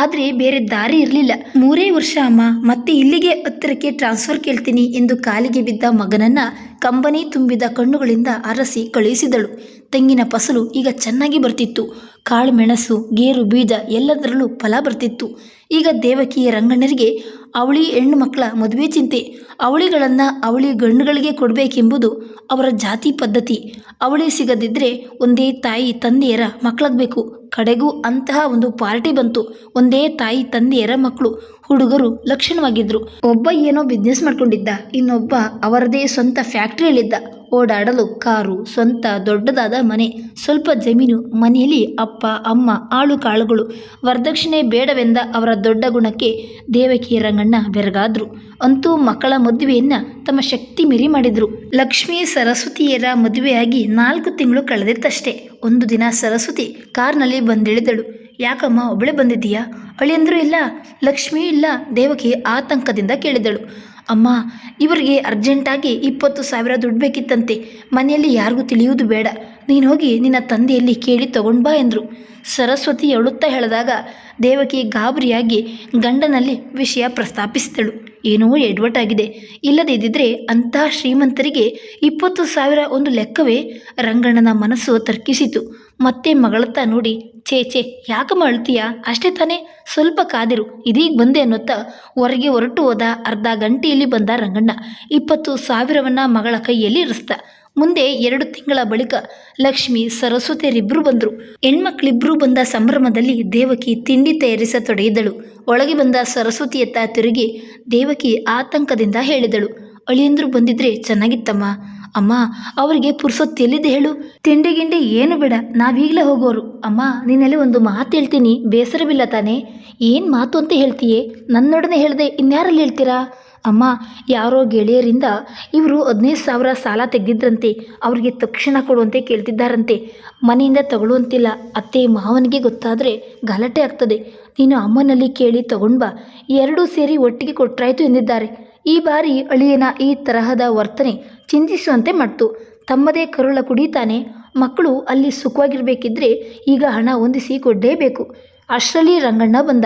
ಆದರೆ ಬೇರೆ ದಾರಿ ಇರಲಿಲ್ಲ. ಮೂರೇ ವರ್ಷ ಅಮ್ಮ, ಮತ್ತೆ ಇಲ್ಲಿಗೆ ಹತ್ತಿರಕ್ಕೆ ಟ್ರಾನ್ಸ್ಫರ್ ಕೇಳ್ತೀನಿ ಎಂದು ಕಾಲಿಗೆ ಬಿದ್ದ ಮಗನನ್ನ ಕಂಬನಿ ತುಂಬಿದ ಕಣ್ಣುಗಳಿಂದ ಅರಸಿ ಕಳುಹಿಸಿದಳು ತೆಂಗಿನ ಫಸಲು ಈಗ ಚೆನ್ನಾಗಿ ಬರ್ತಿತ್ತು. ಕಾಳು, ಮೆಣಸು, ಗೇರು, ಬೀಜ ಎಲ್ಲದರಲ್ಲೂ ಫಲ ಬರ್ತಿತ್ತು. ಈಗ ದೇವಕಿಯ ರಂಗಣ್ಣರಿಗೆ ಅವಳಿ ಹೆಣ್ಣು ಮಕ್ಕಳ ಮದುವೆ ಚಿಂತೆ. ಅವಳಿಗಳನ್ನು ಅವಳಿ ಗಂಡುಗಳಿಗೆ ಕೊಡಬೇಕೆಂಬುದು ಅವರ ಜಾತಿ ಪದ್ಧತಿ. ಅವಳಿ ಸಿಗದಿದ್ದರೆ ಒಂದೇ ತಾಯಿ ತಂದೆಯರ ಮಕ್ಕಳಾಗಬೇಕು ಕಡೆಗೂ ಅಂತಹ ಒಂದು ಪಾರ್ಟಿ ಬಂತು. ಒಂದೇ ತಾಯಿ ತಂದೆಯರ ಮಕ್ಕಳು, ಹುಡುಗರು ಲಕ್ಷಣವಾಗಿದ್ರು. ಒಬ್ಬ ಏನೋ ಬಿಸ್ನೆಸ್ ಮಾಡ್ಕೊಂಡಿದ್ದ, ಇನ್ನೊಬ್ಬ ಅವರದೇ ಸ್ವಂತ ಫ್ಯಾಕ್ಟ್ರಿಯಲ್ಲಿದ್ದ ಓಡಾಡಲು ಕಾರು, ಸ್ವಂತ ದೊಡ್ಡದಾದ ಮನೆ, ಸ್ವಲ್ಪ ಜಮೀನು, ಮನೆಯಲ್ಲಿ ಅಪ್ಪ, ಅಮ್ಮ, ಆಳು ಕಾಳುಗಳು. ವರದಕ್ಷಿಣೆ ಬೇಡವೆಂದ ಅವರ ದೊಡ್ಡ ಗುಣಕ್ಕೆ ದೇವಕಿ ರಂಗಣ್ಣ ಬೆರಗಾದ್ರು. ಅಂತೂ ಮಕ್ಕಳ ಮದುವೆಯನ್ನ ತಮ್ಮ ಶಕ್ತಿ ಮೀರಿ ಮಾಡಿದ್ರು. ಲಕ್ಷ್ಮೀ ಸರಸ್ವತಿಯರ ಮದುವೆಯಾಗಿ ನಾಲ್ಕು ತಿಂಗಳು ಕಳೆದಿತ್ತಷ್ಟೇ. ಒಂದು ದಿನ ಸರಸ್ವತಿ ಕಾರ್ನಲ್ಲಿ ಬಂದಿಳಿದಳು. ಯಾಕಮ್ಮ ಒಬ್ಬಳೆ ಬಂದಿದ್ದೀಯಾ? ಅಳಿಯಂದ್ರೂ ಇಲ್ಲ, ಲಕ್ಷ್ಮಿ ಇಲ್ಲ, ದೇವಕಿ ಆತಂಕದಿಂದ ಕೇಳಿದಳು. ಅಮ್ಮ, ಇವರಿಗೆ ಅರ್ಜೆಂಟಾಗಿ ಇಪ್ಪತ್ತು ಸಾವಿರ ದುಡ್ಡು ಬೇಕಿತ್ತಂತೆ. ಮನೆಯಲ್ಲಿ ಯಾರಿಗೂ ತಿಳಿಯುವುದು ಬೇಡ. ನೀನು ಹೋಗಿ ನಿನ್ನ ತಂದೆಯಲ್ಲಿ ಕೇಳಿ ತಗೊಂಡ್ ಬಾ ಎಂದರು. ಸರಸ್ವತಿ ಅಳುತ್ತಾ ಹೇಳಿದಾಗ ದೇವಕಿ ಗಾಬರಿಯಾಗಿ ಗಂಡನಲ್ಲಿ ವಿಷಯ ಪ್ರಸ್ತಾಪಿಸಿದಳು. ಏನೋ ಆಗಿದೆ ಇಲ್ಲದಿದ್ದರೆ ಅಂತಹ ಶ್ರೀಮಂತರಿಗೆ ಇಪ್ಪತ್ತು ಸಾವಿರ ಒಂದು ಲೆಕ್ಕವೇ ರಂಗಣ್ಣನ ಮನಸ್ಸು ತರ್ಕಿಸಿತು. ಮತ್ತೆ ಮಗಳತ್ತ ನೋಡಿ, ಛೇ ಛೇ, ಯಾಕಮ್ಮ ಅಳ್ತೀಯ? ಅಷ್ಟೇ ತಾನೇ, ಸ್ವಲ್ಪ ಕಾದಿರು, ಇದೀಗ ಬಂದೆ ಅನ್ನುತ್ತಾ ಹೊರಗೆ ಹೊರಟು ಹೋದ ಅರ್ಧ ಗಂಟೆಯಲ್ಲಿ ಬಂದ ರಂಗಣ್ಣ. ಇಪ್ಪತ್ತು ಸಾವಿರವನ್ನ ಮಗಳ ಕೈಯಲ್ಲಿ ಇರಿಸ್ದ. ಮುಂದೆ ಎರಡು ತಿಂಗಳ ಬಳಿಕ ಲಕ್ಷ್ಮಿ ಸರಸ್ವತಿಯರಿಬ್ಬರು ಬಂದರು. ಹೆಣ್ಮಕ್ಳಿಬ್ರು ಬಂದ ಸಂಭ್ರಮದಲ್ಲಿ ದೇವಕಿ ತಿಂಡಿ ತಯಾರಿಸತೊಡಗಿದಳು. ಒಳಗೆ ಬಂದ ಸರಸ್ವತಿಯತ್ತ ತಿರುಗಿ ದೇವಕಿ ಆತಂಕದಿಂದ ಹೇಳಿದಳು, ಅಳಿಯಂದ್ರು ಬಂದಿದ್ರೆ ಚೆನ್ನಾಗಿತ್ತಮ್ಮ. ಅಮ್ಮ, ಅವರಿಗೆ ಪುರ್ಸೊತ್ತು ಎಲ್ಲಿದೆ ಹೇಳು? ತಿಂಡಿ ಗಿಂಡಿ ಏನು ಬೇಡ, ನಾವೀಗಲೇ ಹೋಗೋರು. ಅಮ್ಮ, ನಿನ್ನಲ್ಲಿ ಒಂದು ಮಾತು ಹೇಳ್ತೀನಿ ಬೇಸರವಿಲ್ಲ ತಾನೇ. ಏನು ಮಾತು ಅಂತ ಹೇಳ್ತೀಯೇ? ನನ್ನೊಡನೆ ಹೇಳಿದೆ ಇನ್ಯಾರಲ್ಲಿ ಹೇಳ್ತೀರಾ? ಅಮ್ಮ, ಯಾರೋ ಗೆಳೆಯರಿಂದ ಇವರು ಹದಿನೈದು ಸಾವಿರ ಸಾಲ ತೆಗೆದಿದ್ರಂತೆ, ಅವರಿಗೆ ತಕ್ಷಣ ಕೊಡುವಂತೆ ಕೇಳ್ತಿದ್ದಾರಂತೆ. ಮನೆಯಿಂದ ತಗೊಳ್ಳುವಂತಿಲ್ಲ. ಅತ್ತೆ ಮಾವನಿಗೆ ಗೊತ್ತಾದರೆ ಗಲಾಟೆ ಆಗ್ತದೆ. ನೀನು ಅಮ್ಮನಲ್ಲಿ ಕೇಳಿ ತಗೊಂಡ್ಬಾ. ಎರಡೂ ಸೇರಿ ಒಟ್ಟಿಗೆ ಕೊಟ್ಟರಾಯ್ತು ಎಂದಿದ್ದಾರೆ. ಈ ಬಾರಿ ಅಳಿಯನ ಈ ತರಹದ ವರ್ತನೆ ಚಿಂತಿಸುವಂತೆ ಮಾಡ್ತು. ತಮ್ಮದೇ ಕರುಳ ಕುಡಿತಾನೆ. ಮಕ್ಕಳು ಅಲ್ಲಿ ಸುಖವಾಗಿರಬೇಕಿದ್ರೆ ಈಗ ಹಣ ಹೊಂದಿಸಿ ಕೊಡಲೇಬೇಕು ಅಷ್ಟರಲ್ಲಿ ರಂಗಣ್ಣ ಬಂದ.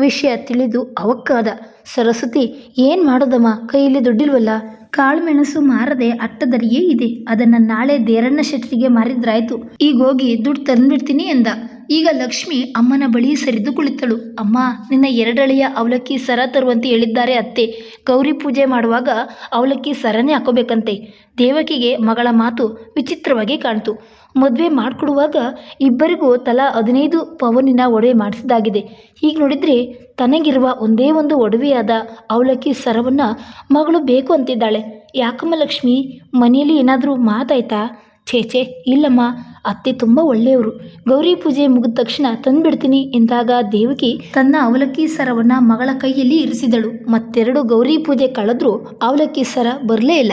ವಿಷಯ ತಿಳಿದು ಅವಕ್ಕಾದ. ಸರಸ್ವತಿ, ಏನು ಮಾಡೋದಮ್ಮ? ಕೈಯಲ್ಲಿ ದುಡ್ಡಿಲ್ವಲ್ಲ? ಕಾಳುಮೆಣಸು ಮಾರದೆ ಅಟ್ಟದರಿಯೇ ಇದೆ. ಅದನ್ನು ನಾಳೆ ದೇರಣ್ಣ ಶೆಟ್ಟಿಗೆ ಮಾರಿದ್ರಾಯ್ತು. ಈಗ ಹೋಗಿ ದುಡ್ಡು ತಂದ್ಬಿಡ್ತೀನಿ ಎಂದ. ಈಗ ಲಕ್ಷ್ಮಿ ಅಮ್ಮನ ಬಳಿ ಸರಿದು ಕುಳಿತಳು. ಅಮ್ಮ, ನಿನ್ನ ಎರಡಳೆಯ ಅವಲಕ್ಕಿ ಸರ ತರುವಂತೆ ಹೇಳಿದ್ದಾರೆ ಅತ್ತೆ. ಗೌರಿ ಪೂಜೆ ಮಾಡುವಾಗ ಅವಲಕ್ಕಿ ಸರನೇ ಹಾಕೋಬೇಕಂತೆ. ದೇವಕಿಗೆ ಮಗಳ ಮಾತು ವಿಚಿತ್ರವಾಗಿ ಕಾಣ್ತು. ಮದುವೆ ಮಾಡಿಕೊಡುವಾಗ ಇಬ್ಬರಿಗೂ ತಲಾ ಹದಿನೈದು ಪವನಿನ ಒಡವೆ ಮಾಡಿಸಿದಾಗಿದೆ ಹೀಗೆ ನೋಡಿದರೆ ತನಗಿರುವ ಒಂದೇ ಒಂದು ಒಡವೆಯಾದ ಅವಲಕ್ಕಿ ಸರವನ್ನು ಮಗಳು ಬೇಕು ಅಂತಿದ್ದಾಳೆ. ಯಾಕಮ್ಮ ಲಕ್ಷ್ಮಿ, ಮನೆಯಲ್ಲಿ ಏನಾದರೂ ಮಾತಾಯ್ತಾ? ಛೇ ಛೇ, ಇಲ್ಲಮ್ಮ. ಅತ್ತೆ ತುಂಬ ಒಳ್ಳೆಯವರು. ಗೌರಿ ಪೂಜೆ ಮುಗಿದ ತಕ್ಷಣ ತಂದುಬಿಡ್ತೀನಿ ಎಂದಾಗ ದೇವಕಿ ತನ್ನ ಅವಲಕ್ಕಿ ಸರವನ್ನು ಮಗಳ ಕೈಯಲ್ಲಿ ಇರಿಸಿದಳು. ಮತ್ತೆರಡು ಗೌರಿ ಪೂಜೆ ಕಳೆದ್ರೂ ಅವಲಕ್ಕಿ ಸರ ಬರಲೇ ಇಲ್ಲ.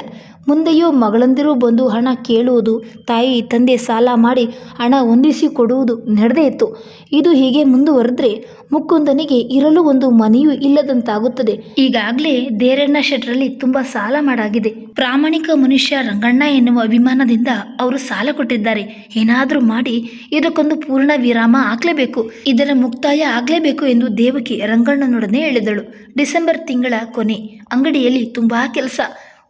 ಮುಂದೆಯೂ ಮಗಳಂದಿರು ಬಂದು ಹಣ ಕೇಳುವುದು, ತಾಯಿ ತಂದೆ ಸಾಲ ಮಾಡಿ ಹಣ ಹೊಂದಿಸಿ ಕೊಡುವುದು ನಡೆದೇ ಇತ್ತು. ಇದು ಹೀಗೆ ಮುಂದುವರೆದ್ರೆ ಮುಕ್ಕುಂದನಿಗೆ ಇರಲು ಒಂದು ಮನೆಯೂ ಇಲ್ಲದಂತಾಗುತ್ತದೆ. ಈಗಾಗಲೇ ದೇರಣ್ಣ ಶೆಟ್ರಲ್ಲಿ ತುಂಬ ಸಾಲ ಮಾಡಾಗಿದೆ. ಪ್ರಾಮಾಣಿಕ ಮನುಷ್ಯ ರಂಗಣ್ಣ ಎನ್ನುವ ಅಭಿಮಾನದಿಂದ ಅವರು ಸಾಲ ಕೊಟ್ಟಿದ್ದಾರೆ. ಏನಾದರೂ ಮಾಡಿ ಇದಕ್ಕೊಂದು ಪೂರ್ಣ ವಿರಾಮ ಆಗಲೇಬೇಕು ಇದರ ಮುಕ್ತಾಯ ಆಗಲೇಬೇಕು ಎಂದು ದೇವಕಿ ರಂಗಣ್ಣನೊಡನೆ ಹೇಳಿದಳು. ಡಿಸೆಂಬರ್ ತಿಂಗಳ ಕೊನೆ, ಅಂಗಡಿಯಲ್ಲಿ ತುಂಬಾ ಕೆಲಸ.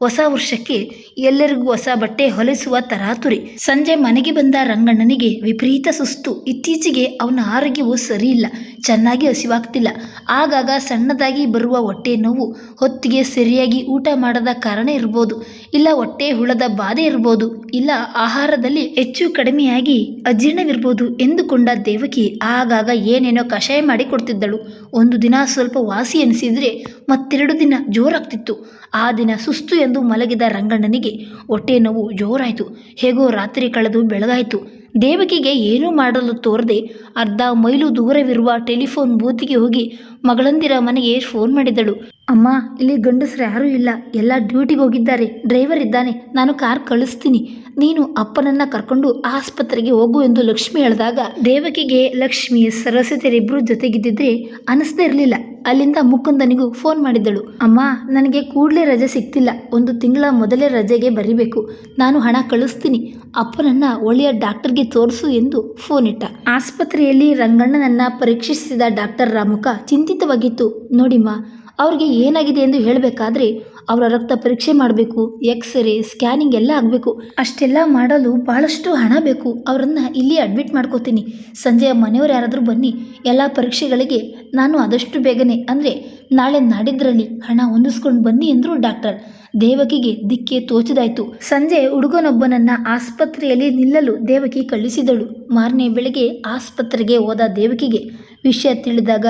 ಹೊಸ ವರ್ಷಕ್ಕೆ ಎಲ್ಲರಿಗೂ ಹೊಸ ಬಟ್ಟೆ ಹೊಲಿಸುವ ತರಾತುರಿ. ಸಂಜೆ ಮನೆಗೆ ಬಂದ ರಂಗಣ್ಣನಿಗೆ ವಿಪರೀತ ಸುಸ್ತು. ಇತ್ತೀಚೆಗೆ ಅವನ ಆರೋಗ್ಯವು ಸರಿಯಿಲ್ಲ. ಚೆನ್ನಾಗಿ ಹಸಿವಾಗ್ತಿಲ್ಲ. ಆಗಾಗ ಸಣ್ಣದಾಗಿ ಬರುವ ಹೊಟ್ಟೆ ನೋವು ಹೊತ್ತಿಗೆ ಸರಿಯಾಗಿ ಊಟ ಮಾಡದ ಕಾರಣ ಇರ್ಬೋದು. ಇಲ್ಲ ಹೊಟ್ಟೆ ಹುಳದ ಬಾಧೆ ಇರ್ಬೋದು. ಇಲ್ಲ ಆಹಾರದಲ್ಲಿ ಹೆಚ್ಚು ಕಡಿಮೆಯಾಗಿ ಅಜೀರ್ಣವಿರ್ಬೋದು ಎಂದುಕೊಂಡ ದೇವಕಿ ಆಗಾಗ ಏನೇನೋ ಕಷಾಯ ಮಾಡಿ ಕೊಡ್ತಿದ್ದಳು ಒಂದು ದಿನ ಸ್ವಲ್ಪ ವಾಸಿ ಎನಿಸಿದ್ರೆ ಮತ್ತೆರಡು ದಿನ ಜೋರಾಗ್ತಿತ್ತು. ಆ ದಿನ ಸುಸ್ತು ಎಂದು ಮಲಗಿದ ರಂಗಣ್ಣನಿಗೆ ಹೊಟ್ಟೆ ನೋವು ಜೋರಾಯಿತು. ಹೇಗೋ ರಾತ್ರಿ ಕಳೆದು ಬೆಳಗಾಯಿತು. ದೇವಕಿಗೆ ಏನೂ ಮಾಡಲು ತೋರದೆ ಅರ್ಧ ಮೈಲು ದೂರವಿರುವ ಟೆಲಿಫೋನ್ ಬೂತಿಗೆ ಹೋಗಿ ಮಗಳಂದಿರ ಮನೆಗೆ ಫೋನ್ ಮಾಡಿದಳು. ಅಮ್ಮ, ಇಲ್ಲಿ ಗಂಡಸರು ಯಾರೂ ಇಲ್ಲ. ಎಲ್ಲ ಡ್ಯೂಟಿಗೆ ಹೋಗಿದ್ದಾರೆ. ಡ್ರೈವರ್ ಇದ್ದಾನೆ. ನಾನು ಕಾರ್ ಕಳಿಸ್ತೀನಿ. ನೀನು ಅಪ್ಪನನ್ನ ಕರ್ಕೊಂಡು ಆಸ್ಪತ್ರೆಗೆ ಹೋಗು ಎಂದು ಲಕ್ಷ್ಮಿ ಹೇಳಿದಾಗ ದೇವಕಿಗೆ ಲಕ್ಷ್ಮಿ ಸರಸ್ವತಿಯರಿಬ್ಬರು ಜೊತೆಗಿದ್ದಿದ್ರೆ ಅನಿಸ್ದೇ ಇರಲಿಲ್ಲ. ಅಲ್ಲಿಂದ ಮುಕುಂದನಿಗೂ ಫೋನ್ ಮಾಡಿದ್ದಳು. ಅಮ್ಮ, ನನಗೆ ಕೂಡಲೇ ರಜೆ ಸಿಗ್ತಿಲ್ಲ ಒಂದು ತಿಂಗಳ ಮೊದಲೇ ರಜೆಗೆ ಬರೀಬೇಕು. ನಾನು ಹಣ ಕಳಿಸ್ತೀನಿ. ಅಪ್ಪನನ್ನ ಒಳ್ಳೆಯ ಡಾಕ್ಟರ್ಗೆ ತೋರಿಸು ಎಂದು ಫೋನ್ ಇಟ್ಟ. ಆಸ್ಪತ್ರೆಯಲ್ಲಿ ರಂಗಣ್ಣನನ್ನ ಪರೀಕ್ಷಿಸಿದ ಡಾಕ್ಟರ್ ರಾಮುಖ ಚಿಂತಿತವಾಗಿತ್ತು. ನೋಡಿಮ್ಮ, ಅವ್ರಿಗೆ ಏನಾಗಿದೆ ಎಂದು ಹೇಳಬೇಕಾದ್ರೆ ಅವರ ರಕ್ತ ಪರೀಕ್ಷೆ ಮಾಡಬೇಕು ಎಕ್ಸ್ರೇ ಸ್ಕ್ಯಾನಿಂಗ್ ಎಲ್ಲ ಆಗಬೇಕು. ಅಷ್ಟೆಲ್ಲ ಮಾಡಲು ಭಾಳಷ್ಟು ಹಣ ಬೇಕು. ಅವರನ್ನು ಇಲ್ಲಿ ಅಡ್ಮಿಟ್ ಮಾಡ್ಕೋತೀನಿ. ಸಂಜೆಯ ಮನೆಯವರು ಯಾರಾದರೂ ಬನ್ನಿ. ಎಲ್ಲ ಪರೀಕ್ಷೆಗಳಿಗೆ ನಾನು ಆದಷ್ಟು ಬೇಗನೆ, ಅಂದರೆ ನಾಳೆ ನಾಡಿದ್ರಲ್ಲಿ ಹಣ ಹೊಂದಿಸ್ಕೊಂಡು ಬನ್ನಿ ಎಂದರು ಡಾಕ್ಟರ್. ದೇವಕಿಗೆ ದಿಕ್ಕೆ ತೋಚದಾಯಿತು. ಸಂಜೆ ಹುಡುಗನೊಬ್ಬನನ್ನು ಆಸ್ಪತ್ರೆಯಲ್ಲಿ ನಿಲ್ಲಲು ದೇವಕಿ ಕಳಿಸಿದಳು. ಮಾರನೇ ಬೆಳಗ್ಗೆ ಆಸ್ಪತ್ರೆಗೆ ಹೋದ ದೇವಕಿಗೆ ವಿಷಯ ತಿಳಿದಾಗ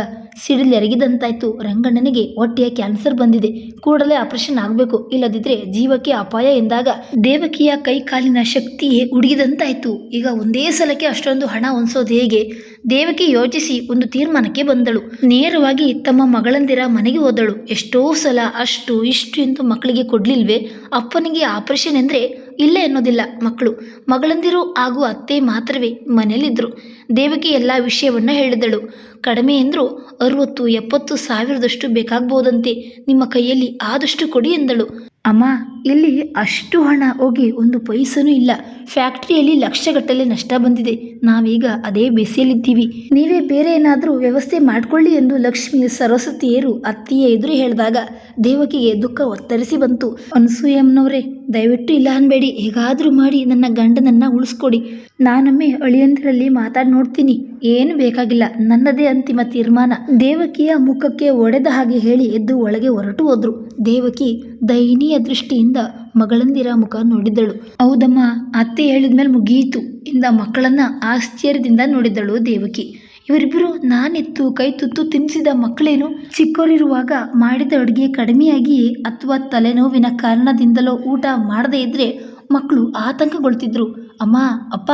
ಸಿಡಿಲೆರಗಿದಂತಾಯ್ತು ರಂಗಣ್ಣನಿಗೆ ಹೊಟ್ಟೆಯ ಕ್ಯಾನ್ಸರ್ ಬಂದಿದೆ. ಕೂಡಲೇ ಆಪರೇಷನ್ ಆಗಬೇಕು. ಇಲ್ಲದಿದ್ರೆ ಜೀವಕ್ಕೆ ಅಪಾಯ ಎಂದಾಗ ದೇವಕಿಯ ಕೈ ಕಾಲಿನ ಶಕ್ತಿಯೇ ಉಡುಗಿದಂತಾಯ್ತು. ಈಗ ಒಂದೇ ಸಲಕ್ಕೆ ಅಷ್ಟೊಂದು ಹಣ ಹೊಂದಿಸೋದು ಹೇಗೆ? ದೇವಕಿ ಯೋಚಿಸಿ ಒಂದು ತೀರ್ಮಾನಕ್ಕೆ ಬಂದಳು. ನೇರವಾಗಿ ತಮ್ಮ ಮಗಳಂದಿರ ಮನೆಗೆ ಹೋದಳು. ಎಷ್ಟೋ ಸಲ ಅಷ್ಟು ಇಷ್ಟು ಎಂದು ಮಕ್ಕಳಿಗೆ ಕೊಡ್ಲಿಲ್ವೇ? ಅಪ್ಪನಿಗೆ ಆಪರೇಷನ್ ಎಂದರೆ ಇಲ್ಲ ಎನ್ನುವುದಿಲ್ಲ. ಮಕ್ಕಳು, ಮಗಳಂದಿರು ಹಾಗೂ ಅತ್ತೆ ಮಾತ್ರವೇ ಮನೆಯಲ್ಲಿದ್ದರು. ದೇವಕಿ ಎಲ್ಲ ವಿಷಯವನ್ನು ಹೇಳಿದಳು. ಕಡಿಮೆ ಎಂದರೂ, ಅರುವತ್ತು, ಎಪ್ಪತ್ತು ಸಾವಿರದಷ್ಟು ಬೇಕಾಗ್ಬೋದಂತೆ. ನಿಮ್ಮ ಕೈಯಲ್ಲಿ ಆದಷ್ಟು ಕೊಡಿ ಎಂದಳು. ಅಮ್ಮ ಇಲ್ಲಿ ಅಷ್ಟು ಹಣ ಹೋಗಿ ಒಂದು ಪೈಸನೂ ಇಲ್ಲ. ಫ್ಯಾಕ್ಟ್ರಿಯಲ್ಲಿ ಲಕ್ಷಗಟ್ಟಲೆ ನಷ್ಟ ಬಂದಿದೆ. ನಾವೀಗ ಅದೇ ಬೇಸಿಯಲ್ಲಿದ್ದೀವಿ. ನೀವೇ ಬೇರೆ ಏನಾದರೂ ವ್ಯವಸ್ಥೆ ಮಾಡಿಕೊಳ್ಳಿ ಎಂದು ಲಕ್ಷ್ಮಿ ಸರಸ್ವತಿಯರು ಅತ್ತಿಯ ಎದುರು ಹೇಳಿದಾಗ ದೇವಕಿಗೆ ದುಃಖ ಒತ್ತರಿಸಿ ಬಂತು. ಅನಸೂಯಮ್ಮನವರೇ ದಯವಿಟ್ಟು ಇಲ್ಲ ಅನ್ಬೇಡಿ. ಹೇಗಾದರೂ ಮಾಡಿ ನನ್ನ ಗಂಡನನ್ನು ಉಳಿಸ್ಕೊಡಿ. ನಾನೊಮ್ಮೆ ಅಳಿಯಂದಿರಲ್ಲಿ ಮಾತಾಡಿ ನೋಡ್ತೀನಿ. ಏನು ಬೇಕಾಗಿಲ್ಲ. ನನ್ನದೇ ಅಂತಿಮ ತೀರ್ಮಾನ. ದೇವಕಿಯ ಮುಖಕ್ಕೆ ಒಡೆದ ಹಾಗೆ ಹೇಳಿ ಎದ್ದು ಒಳಗೆ ಹೊರಟು ಹೋದ್ರು. ದೇವಕಿ ದಯನೀಯ ದೃಷ್ಟಿಯಿಂದ ಮಗಳಂದಿರ ಮುಖ ನೋಡಿದಳು ಹೌದಮ್ಮ, ಅತ್ತೆ ಹೇಳಿದ್ಮೇಲೆ ಮುಗಿಯಿತು ಇಂದ ಮಕ್ಕಳನ್ನ ಆಶ್ಚರ್ಯದಿಂದ ನೋಡಿದಳು ದೇವಕಿ. ಇವರಿಬ್ಬರು ನಾನೆತ್ತು ಕೈ ತುತ್ತು ತಿನ್ನಿಸಿದ ಮಕ್ಕಳೇನು? ಚಿಕ್ಕವರಿರುವಾಗ ಮಾಡಿದ ಅಡುಗೆ ಕಡಿಮೆಯಾಗಿ ಅಥವಾ ತಲೆನೋವಿನ ಕಾರಣದಿಂದಲೋ ಊಟ ಮಾಡದೇ ಇದ್ರೆ ಮಕ್ಕಳು ಆತಂಕಗೊಳ್ತಿದ್ರು. ಅಮ್ಮ, ಅಪ್ಪ,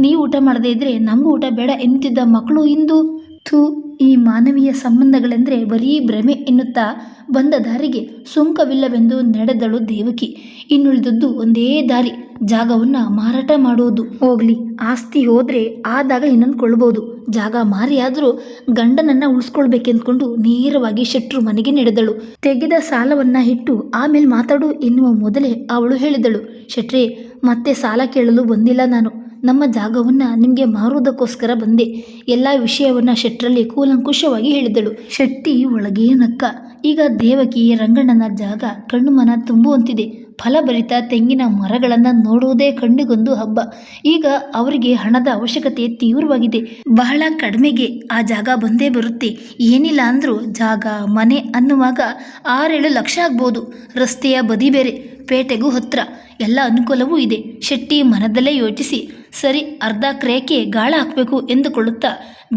ನೀವು ಊಟ ಮಾಡದೇ ಇದ್ರೆ ನಮಗೂ ಊಟ ಬೇಡ ಎನ್ನುತ್ತಿದ್ದ ಮಕ್ಕಳು ಇಂದು. ಥೂ, ಈ ಮಾನವೀಯ ಸಂಬಂಧಗಳೆಂದರೆ ಬರೀ ಭ್ರಮೆ ಎನ್ನುತ್ತಾ ಬಂದ ದಾರಿಗೆ ಸುಂಕವಿಲ್ಲವೆಂದು ನಡೆದಳು ದೇವಕಿ. ಇನ್ನುಳಿದದ್ದು ಒಂದೇ ದಾರಿ. ಜಾಗವನ್ನು ಮಾರಾಟ ಮಾಡುವುದು ಹೋಗ್ಲಿ. ಆಸ್ತಿ ಹೋದ್ರೆ ಆದಾಗ ಇನ್ನೊಂದು ಕೊಳ್ಳಬಹುದು. ಜಾಗ ಮಾರಿಯಾದರೂ ಗಂಡನನ್ನ ಉಳಿಸ್ಕೊಳ್ಬೇಕೆಂದ್ಕೊಂಡು ನೇರವಾಗಿ ಶೆಟ್ರು ಮನೆಗೆ ನಡೆದಳು. ತೆಗೆದ ಸಾಲವನ್ನ ಇಟ್ಟು ಆಮೇಲೆ ಮಾತಾಡು ಎನ್ನುವ ಮೊದಲೇ ಅವಳು ಹೇಳಿದಳು. ಶೆಟ್ರಿ, ಮತ್ತೆ ಸಾಲ ಕೇಳಲು ಬಂದಿಲ್ಲ ನಾನು. ನಮ್ಮ ಜಾಗವನ್ನ ನಿಮಗೆ ಮಾರುವುದಕ್ಕೋಸ್ಕರ ಬಂದೆ. ಎಲ್ಲ ವಿಷಯವನ್ನ ಶೆಟ್ರಲ್ಲಿ ಕೂಲಂಕುಷವಾಗಿ ಹೇಳಿದಳು. ಶೆಟ್ಟಿ ಒಳಗೇ ನಕ್ಕ. ಈಗ ದೇವಕಿ ರಂಗಣ್ಣನ ಜಾಗ ಕಣ್ಣು ಮನ ತುಂಬುವಂತಿದೆ. ಫಲಭರಿತ ತೆಂಗಿನ ಮರಗಳನ್ನು ನೋಡುವುದೇ ಕಣ್ಣಿಗೊಂದು ಹಬ್ಬ. ಈಗ ಅವರಿಗೆ ಹಣದ ಅವಶ್ಯಕತೆ ತೀವ್ರವಾಗಿದೆ. ಬಹಳ ಕಡಿಮೆಗೆ ಆ ಜಾಗ ಬಂದೇ ಬರುತ್ತೆ. ಏನಿಲ್ಲ ಅಂದರೂ ಜಾಗ, ಮನೆ ಅನ್ನುವಾಗ ಆರೇಳು ಲಕ್ಷ ಆಗ್ಬೋದು. ರಸ್ತೆಯ ಬದಿ ಬೇರೆ, ಪೇಟೆಗೂ ಹತ್ರ. ಎಲ್ಲ ಅನುಕೂಲವೂ ಇದೆ. ಶೆಟ್ಟಿ ಮನದಲ್ಲೇ ಯೋಚಿಸಿ, ಸರಿ, ಅರ್ಧ ಕ್ರಯಕ್ಕೆ ಗಾಳ ಹಾಕಬೇಕು ಎಂದುಕೊಳ್ಳುತ್ತಾ,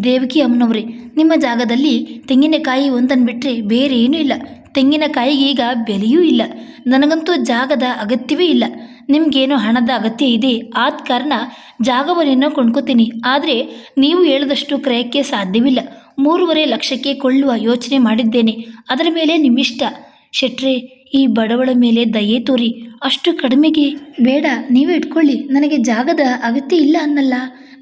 ದೇವಕಿ ಅಮ್ಮನವರೇ, ನಿಮ್ಮ ಜಾಗದಲ್ಲಿ ತೆಂಗಿನಕಾಯಿ ಒಂದನ್ನು ಬಿಟ್ಟರೆ ಬೇರೆ ಏನೂ ಇಲ್ಲ. ತೆಂಗಿನಕಾಯಿಗೆ ಈಗ ಬೆಲೆಯೂ ಇಲ್ಲ. ನನಗಂತೂ ಜಾಗದ ಅಗತ್ಯವೇ ಇಲ್ಲ. ನಿಮಗೇನು ಹಣದ ಅಗತ್ಯ ಇದೆ. ಆದ ಕಾರಣ ಜಾಗವನ್ನೇನೋ ಕೊಂಡ್ಕೋತೀನಿ. ಆದರೆ ನೀವು ಹೇಳಿದಷ್ಟು ಕ್ರಯಕ್ಕೆ ಸಾಧ್ಯವಿಲ್ಲ. ಮೂರುವರೆ ಲಕ್ಷಕ್ಕೆ ಕೊಳ್ಳುವ ಯೋಚನೆ ಮಾಡಿದ್ದೇನೆ. ಅದರ ಮೇಲೆ ನಿಮ್ಮಿಷ್ಟ. ಶೆಟ್ರೆ, ಈ ಬಡವಳ ಮೇಲೆ ದಯೆ ತೋರಿ. ಅಷ್ಟು ಕಡಿಮೆಗೆ ಬೇಡ. ನೀವೇ ಇಟ್ಕೊಳ್ಳಿ. ನನಗೆ ಜಾಗದ ಅಗತ್ಯ ಇಲ್ಲ ಅನ್ನಲ್ಲ.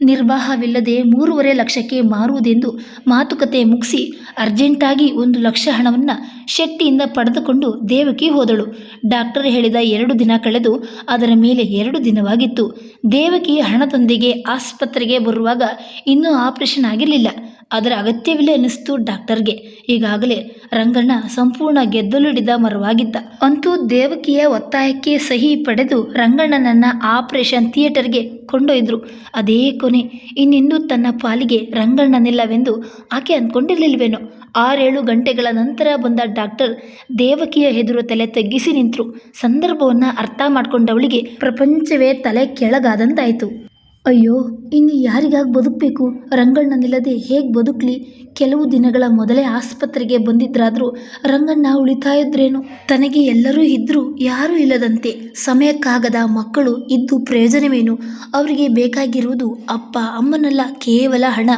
ನಿರ್ವಾಹವಿಲ್ಲದೆ ಮೂರುವರೆ ಲಕ್ಷಕ್ಕೆ ಮಾರುವುದೆಂದು ಮಾತುಕತೆ ಮುಗಿಸಿ ಅರ್ಜೆಂಟಾಗಿ ಒಂದು ಲಕ್ಷ ಹಣವನ್ನು ಶೆಟ್ಟಿಯಿಂದ ಪಡೆದುಕೊಂಡು ದೇವಕಿ ಹೋದಳು. ಡಾಕ್ಟರ್ ಹೇಳಿದ ಎರಡು ದಿನ ಕಳೆದು ಅದರ ಮೇಲೆ ಎರಡು ದಿನವಾಗಿತ್ತು. ದೇವಕಿ ಹಣದೊಂದಿಗೆ ಆಸ್ಪತ್ರೆಗೆ ಬರುವಾಗ ಇನ್ನೂ ಆಪರೇಷನ್ ಆಗಿರಲಿಲ್ಲ. ಅದರ ಅಗತ್ಯವಿಲ್ಲ ಎನಿಸ್ತು ಡಾಕ್ಟರ್ಗೆ. ಈಗಾಗಲೇ ರಂಗಣ್ಣ ಸಂಪೂರ್ಣ ಗೆದ್ದಲುಡಿದ ಮರವಾಗಿದ್ದ. ಅಂತೂ ದೇವಕಿಯ ಒತ್ತಾಯಕ್ಕೆ ಸಹಿ ಪಡೆದು ರಂಗಣ್ಣನನ್ನ ಆಪರೇಷನ್ ಥಿಯೇಟರ್ಗೆ ಕೊಂಡೊಯ್ದರು. ಅದೇ ಕೊನೆ ಇನ್ನಿಂದು ತನ್ನ ಪಾಲಿಗೆ ರಂಗಣ್ಣನಿಲ್ಲವೆಂದು ಆಕೆ ಅಂದ್ಕೊಂಡಿರಲಿಲ್ವೇನೋ ಆರೇಳು ಗಂಟೆಗಳ ನಂತರ ಬಂದ ಡಾಕ್ಟರ್ ದೇವಕಿಯ ಎದುರು ತಲೆ ತಗ್ಗಿಸಿ ನಿಂತರು. ಸಂದರ್ಭವನ್ನು ಅರ್ಥ ಮಾಡಿಕೊಂಡವಳಿಗೆ ಪ್ರಪಂಚವೇ ತಲೆ ಕೆಳಗಾದಂತಾಯಿತು. ಅಯ್ಯೋ, ಇನ್ನು ಯಾರಿಗಾಗಿ ಬದುಕಬೇಕು? ರಂಗಣ್ಣನಿಲ್ಲದೆ ಹೇಗೆ ಬದುಕಲಿ? ಕೆಲವು ದಿನಗಳ ಮೊದಲೇ ಆಸ್ಪತ್ರೆಗೆ ಬಂದಿದ್ರಾದರೂ ರಂಗಣ್ಣ ಉಳಿತಾ ಇದ್ರೇನು? ತನಗೆ ಎಲ್ಲರೂ ಇದ್ದರೂ ಯಾರೂ ಇಲ್ಲದಂತೆ ಸಮಯಕ್ಕಾಗದ ಮಕ್ಕಳು ಇದ್ದು ಪ್ರಯೋಜನವೇನು? ಅವರಿಗೆ ಬೇಕಾಗಿರುವುದು ಅಪ್ಪ, ಅಮ್ಮನಲ್ಲ, ಕೇವಲ ಹಣ.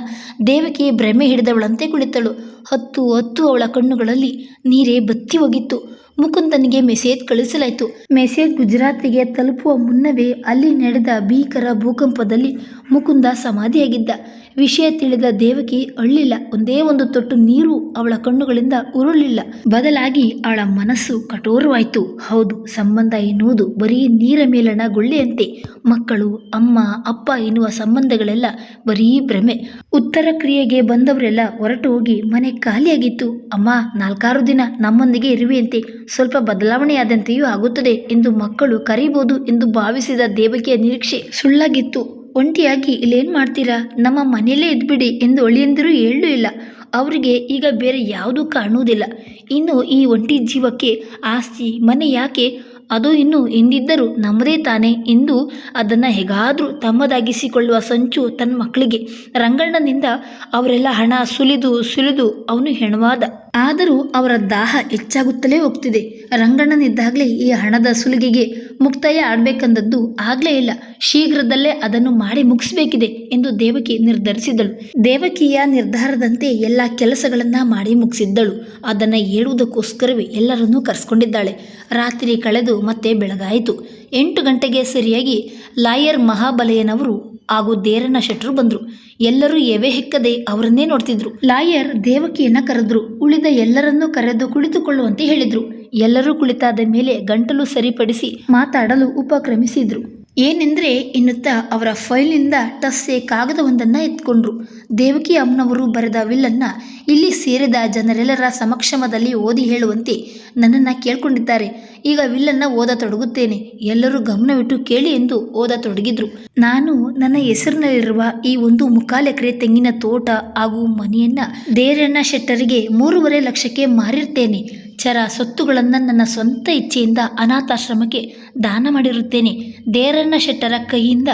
ದೇವಕಿ ಭ್ರಮೆ ಹಿಡಿದವಳಂತೆ ಕುಳಿತಳು. ಹತ್ತು ಹತ್ತು ಅವಳ ಕಣ್ಣುಗಳಲ್ಲಿ ನೀರೇ ಬತ್ತಿ ಹೋಗಿತ್ತು. ಮುಕುಂದನಿಗೆ ಮೆಸೇಜ್ ಕಳಿಸಲಾಯಿತು. ಮೆಸೇಜ್ ಗುಜರಾತಿಗೆ ತಲುಪುವ ಮುನ್ನವೇ ಅಲ್ಲಿ ನಡೆದ ಭೀಕರ ಭೂಕಂಪದಲ್ಲಿ ಮುಕುಂದ ಸಮಾಧಿಯಾಗಿದ್ದ. ವಿಷಯ ತಿಳಿದ ದೇವಕಿ ಅಳ್ಳಿಲ್ಲ. ಒಂದೇ ಒಂದು ತೊಟ್ಟು ನೀರು ಅವಳ ಕಣ್ಣುಗಳಿಂದ ಉರುಳಿಲ್ಲ. ಬದಲಾಗಿ ಅವಳ ಮನಸ್ಸು ಕಠೋರವಾಯಿತು. ಹೌದು, ಸಂಬಂಧ ಎನ್ನುವುದು ಬರೀ ನೀರ ಮೇಲಣ ಗುಳ್ಳೆಯಂತೆ. ಮಕ್ಕಳು, ಅಮ್ಮ, ಅಪ್ಪ ಎನ್ನುವ ಸಂಬಂಧಗಳೆಲ್ಲ ಬರೀ ಭ್ರಮೆ. ಉತ್ತರ ಕ್ರಿಯೆಗೆ ಬಂದವರೆಲ್ಲ ಹೊರಟು ಹೋಗಿ ಮನೆ ಖಾಲಿಯಾಗಿತ್ತು. ಅಮ್ಮ, ನಾಲ್ಕಾರು ದಿನ ನಮ್ಮೊಂದಿಗೆ ಇರುವೆಯಂತೆ. ಸ್ವಲ್ಪ ಬದಲಾವಣೆಯಾದಂತೆಯೂ ಆಗುತ್ತದೆ ಎಂದು ಮಕ್ಕಳು ಕರೀಬಹುದು ಎಂದು ಭಾವಿಸಿದ ದೇವಕಿಯ ನಿರೀಕ್ಷೆ ಸುಳ್ಳಾಗಿತ್ತು. ಒಂಟಿಯಾಗಿ ಇಲ್ಲೇನು ಮಾಡ್ತೀರಾ? ನಮ್ಮ ಮನೆಯಲ್ಲೇ ಇದ್ಬಿಡಿ ಎಂದು ಅಳಿಯಂದಿರು ಹೇಳೂ ಇಲ್ಲ. ಅವರಿಗೆ ಈಗ ಬೇರೆ ಯಾವುದೂ ಕಾಣುವುದಿಲ್ಲ. ಇನ್ನು ಈ ಒಂಟಿ ಜೀವಕ್ಕೆ ಆಸ್ತಿ, ಮನೆ ಯಾಕೆ? ಅದು ಇನ್ನು ಎಂದಿದ್ದರೂ ನಮ್ಮದೇ ತಾನೇ ಎಂದು ಅದನ್ನು ಹೇಗಾದರೂ ತಮ್ಮದಾಗಿಸಿಕೊಳ್ಳುವ ಸಂಚು ತನ್ನ ಮಕ್ಕಳಿಗೆ ರಂಗಣ್ಣನಿಂದ ಅವರೆಲ್ಲ ಹಣ ಸುಲಿದು ಸುಲಿದು ಅವನು ಹೆಣವಾದ ಆದರೂ ಅವರ ದಾಹ ಹೆಚ್ಚಾಗುತ್ತಲೇ ಹೋಗ್ತಿದೆ. ರಂಗಣ್ಣನಿದ್ದಾಗಲೇ ಈ ಹಣದ ಸುಲಿಗೆಗೆ ಮುಕ್ತಾಯ ಆಡಬೇಕಂದದ್ದು ಆಗಲೇ ಇಲ್ಲ. ಶೀಘ್ರದಲ್ಲೇ ಅದನ್ನು ಮಾಡಿ ಮುಗಿಸಬೇಕಿದೆ ಎಂದು ದೇವಕಿ ನಿರ್ಧರಿಸಿದಳು. ದೇವಕಿಯ ನಿರ್ಧಾರದಂತೆ ಎಲ್ಲ ಕೆಲಸಗಳನ್ನ ಮಾಡಿ ಮುಗಿಸಿದ್ದಳು. ಅದನ್ನು ಹೇಳುವುದಕ್ಕೋಸ್ಕರವೇ ಎಲ್ಲರನ್ನೂ ಕರೆಸ್ಕೊಂಡಿದ್ದಾಳೆ. ರಾತ್ರಿ ಕಳೆದು ಮತ್ತೆ ಬೆಳಗಾಯಿತು. ಎಂಟು ಗಂಟೆಗೆ ಸರಿಯಾಗಿ ಲಾಯರ್ ಮಹಾಬಲಯ್ಯನವರು ಹಾಗೂ ದೇರನ ಶೆಟ್ರು ಬಂದರು. ಎಲ್ಲರೂ ಎವೆ ಹೆಕ್ಕದೆ ಅವರನ್ನೇ ನೋಡ್ತಿದ್ರು. ಲಾಯರ್ ದೇವಕಿಯನ್ನ ಕರೆದ್ರು. ಉಳಿದ ಎಲ್ಲರನ್ನೂ ಕರೆದು ಕುಳಿತುಕೊಳ್ಳುವಂತೆ ಹೇಳಿದ್ರು. ಎಲ್ಲರೂ ಕುಳಿತಾದ ಮೇಲೆ ಗಂಟಲು ಸರಿಪಡಿಸಿ ಮಾತಾಡಲು ಉಪಕ್ರಮಿಸಿದ್ರು. ಏನೆಂದ್ರೆ ಎನ್ನುತ್ತಾ ಅವರ ಫೈಲ್ನಿಂದ ಟಸ್ಸೆ ಕಾಗದವೊಂದನ್ನು ಎತ್ಕೊಂಡ್ರು. ದೇವಕಿ ಅಮ್ಮನವರು ಬರೆದ ವಿಲ್ಲನ್ನ ಇಲ್ಲಿ ಸೇರಿದ ಜನರೆಲ್ಲರ ಸಮಕ್ಷಮದಲ್ಲಿ ಓದಿ ಹೇಳುವಂತೆ ನನ್ನನ್ನು ಕೇಳ್ಕೊಂಡಿದ್ದಾರೆ. ಈಗ ವಿಲ್ಲನ್ನ ಓದತೊಡಗುತ್ತೇನೆ ಎಲ್ಲರೂ ಗಮನವಿಟ್ಟು ಕೇಳಿ ಎಂದು ಓದ ತೊಡಗಿದ್ರು. ನಾನು ನನ್ನ ಹೆಸರಿನಲ್ಲಿರುವ ಈ ಒಂದು ಎಕರೆ ತೆಂಗಿನ ತೋಟ ಹಾಗೂ ಮನೆಯನ್ನ ದೇರಣ್ಣ ಶೆಟ್ಟರಿಗೆ ಮೂರುವರೆ ಲಕ್ಷಕ್ಕೆ ಮಾರಿರ್ತೇನೆ. ಚರ ಸೊತ್ತುಗಳನ್ನು ನನ್ನ ಸ್ವಂತ ಇಚ್ಛೆಯಿಂದ ಅನಾಥಾಶ್ರಮಕ್ಕೆ ದಾನ ಮಾಡಿರುತ್ತೇನೆ. ದೇರಣ್ಣ ಶೆಟ್ಟರ ಕೈಯಿಂದ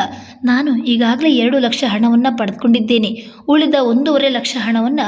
ನಾನು ಈಗಾಗಲೇ ಎರಡು ಲಕ್ಷ ಹಣವನ್ನು ಪಡೆದುಕೊಂಡಿದ್ದೇನೆ. ಉಳಿದ ಒಂದೂವರೆ ಲಕ್ಷ ಹಣವನ್ನು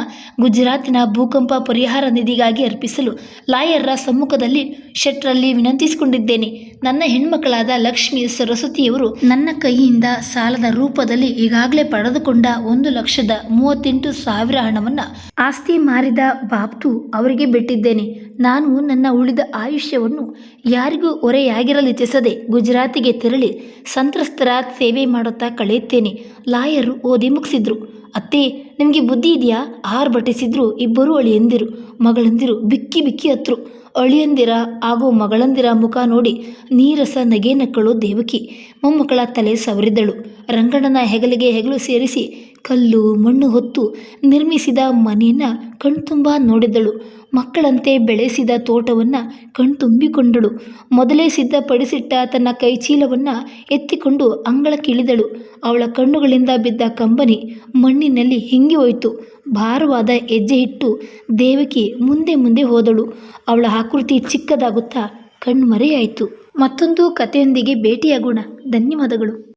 ಗುಜರಾತಿನ ಭೂಕಂಪ ಪರಿಹಾರ ನಿಧಿಗಾಗಿ ಅರ್ಪಿಸಲು ಲಾಯರ್ರ ಸಮ್ಮುಖದಲ್ಲಿ ಶೆಟ್ರಲ್ಲಿ ವಿನಂತಿಸಿಕೊಂಡಿದ್ದೇನೆ. ನನ್ನ ಹೆಣ್ಮಕ್ಕಳಾದ ಲಕ್ಷ್ಮಿ ಸರಸ್ವತಿಯವರು ನನ್ನ ಕೈಯಿಂದ ಸಾಲದ ರೂಪದಲ್ಲಿ ಈಗಾಗಲೇ ಪಡೆದುಕೊಂಡ ಒಂದು ಲಕ್ಷದ ಮೂವತ್ತೆಂಟು ಸಾವಿರ ಹಣವನ್ನು ಆಸ್ತಿ ಮಾರಿದ ಬಾಬ್ತು ಅವರಿಗೆ ಬಿಟ್ಟಿದ್ದೇನೆ. ನಾನು ನನ್ನ ಉಳಿದ ಆಯುಷ್ಯವನ್ನು ಯಾರಿಗೂ ಹೊರೆಯಾಗಿರಲಿಚ್ಛಿಸದೆ ಗುಜರಾತಿಗೆ ತೆರಳಿ ಸಂತ್ರಸ್ತರ ಸೇವೆ ಮಾಡುತ್ತಾ ಕಳೆಯುತ್ತೇನೆ. ಲಾಯರು ಓದಿ ಮುಗಿಸಿದ್ರು. ಅತ್ತೆ, ನಿಮಗೆ ಬುದ್ಧಿ ಇದೆಯಾ? ಆರು ಬಟಿಸಿದ್ರು ಇಬ್ಬರು ಅಳಿಯಂದಿರು ಮಗಳಂದಿರು ಬಿಕ್ಕಿ ಬಿಕ್ಕಿ ಹತ್ರು. ಅಳಿಯಂದಿರ ಹಾಗೂ ಮಗಳಂದಿರ ಮುಖ ನೋಡಿ ನೀರಸ ನಗೆ ನಕ್ಕಳು ದೇವಕಿ. ಮೊಮ್ಮಕ್ಕಳ ತಲೆ ಸವರಿದಳು. ರಂಗಣ್ಣನ ಹೆಗಲಿಗೆ ಹೆಗಲು ಸೇರಿಸಿ ಕಲ್ಲು ಮಣ್ಣು ಹೊತ್ತು ನಿರ್ಮಿಸಿದ ಮನೆಯನ್ನು ಕಣ್ತುಂಬ ನೋಡಿದಳು. ಮಕ್ಕಳಂತೆ ಬೆಳೆಸಿದ ತೋಟವನ್ನು ಕಣ್ತುಂಬಿಕೊಂಡಳು. ಮೊದಲೇ ಸಿದ್ಧಪಡಿಸಿಟ್ಟ ತನ್ನ ಕೈಚೀಲವನ್ನು ಎತ್ತಿಕೊಂಡು ಅಂಗಳಕ್ಕಿಳಿದಳು. ಅವಳ ಕಣ್ಣುಗಳಿಂದ ಬಿದ್ದ ಕಂಬನಿ ಮಣ್ಣಿನಲ್ಲಿ ಹಿಂಗಿ ಹೋಯಿತು. ಭಾರವಾದ ಹೆಜ್ಜೆ ಇಟ್ಟು ದೇವಕಿ ಮುಂದೆ ಮುಂದೆ ಹೋದಳು. ಅವಳ ಆಕೃತಿ ಚಿಕ್ಕದಾಗುತ್ತಾ ಕಣ್ಮರೆಯಾಯಿತು. ಮತ್ತೊಂದು ಕಥೆಯೊಂದಿಗೆ ಭೇಟಿಯಾಗೋಣ. ಧನ್ಯವಾದಗಳು.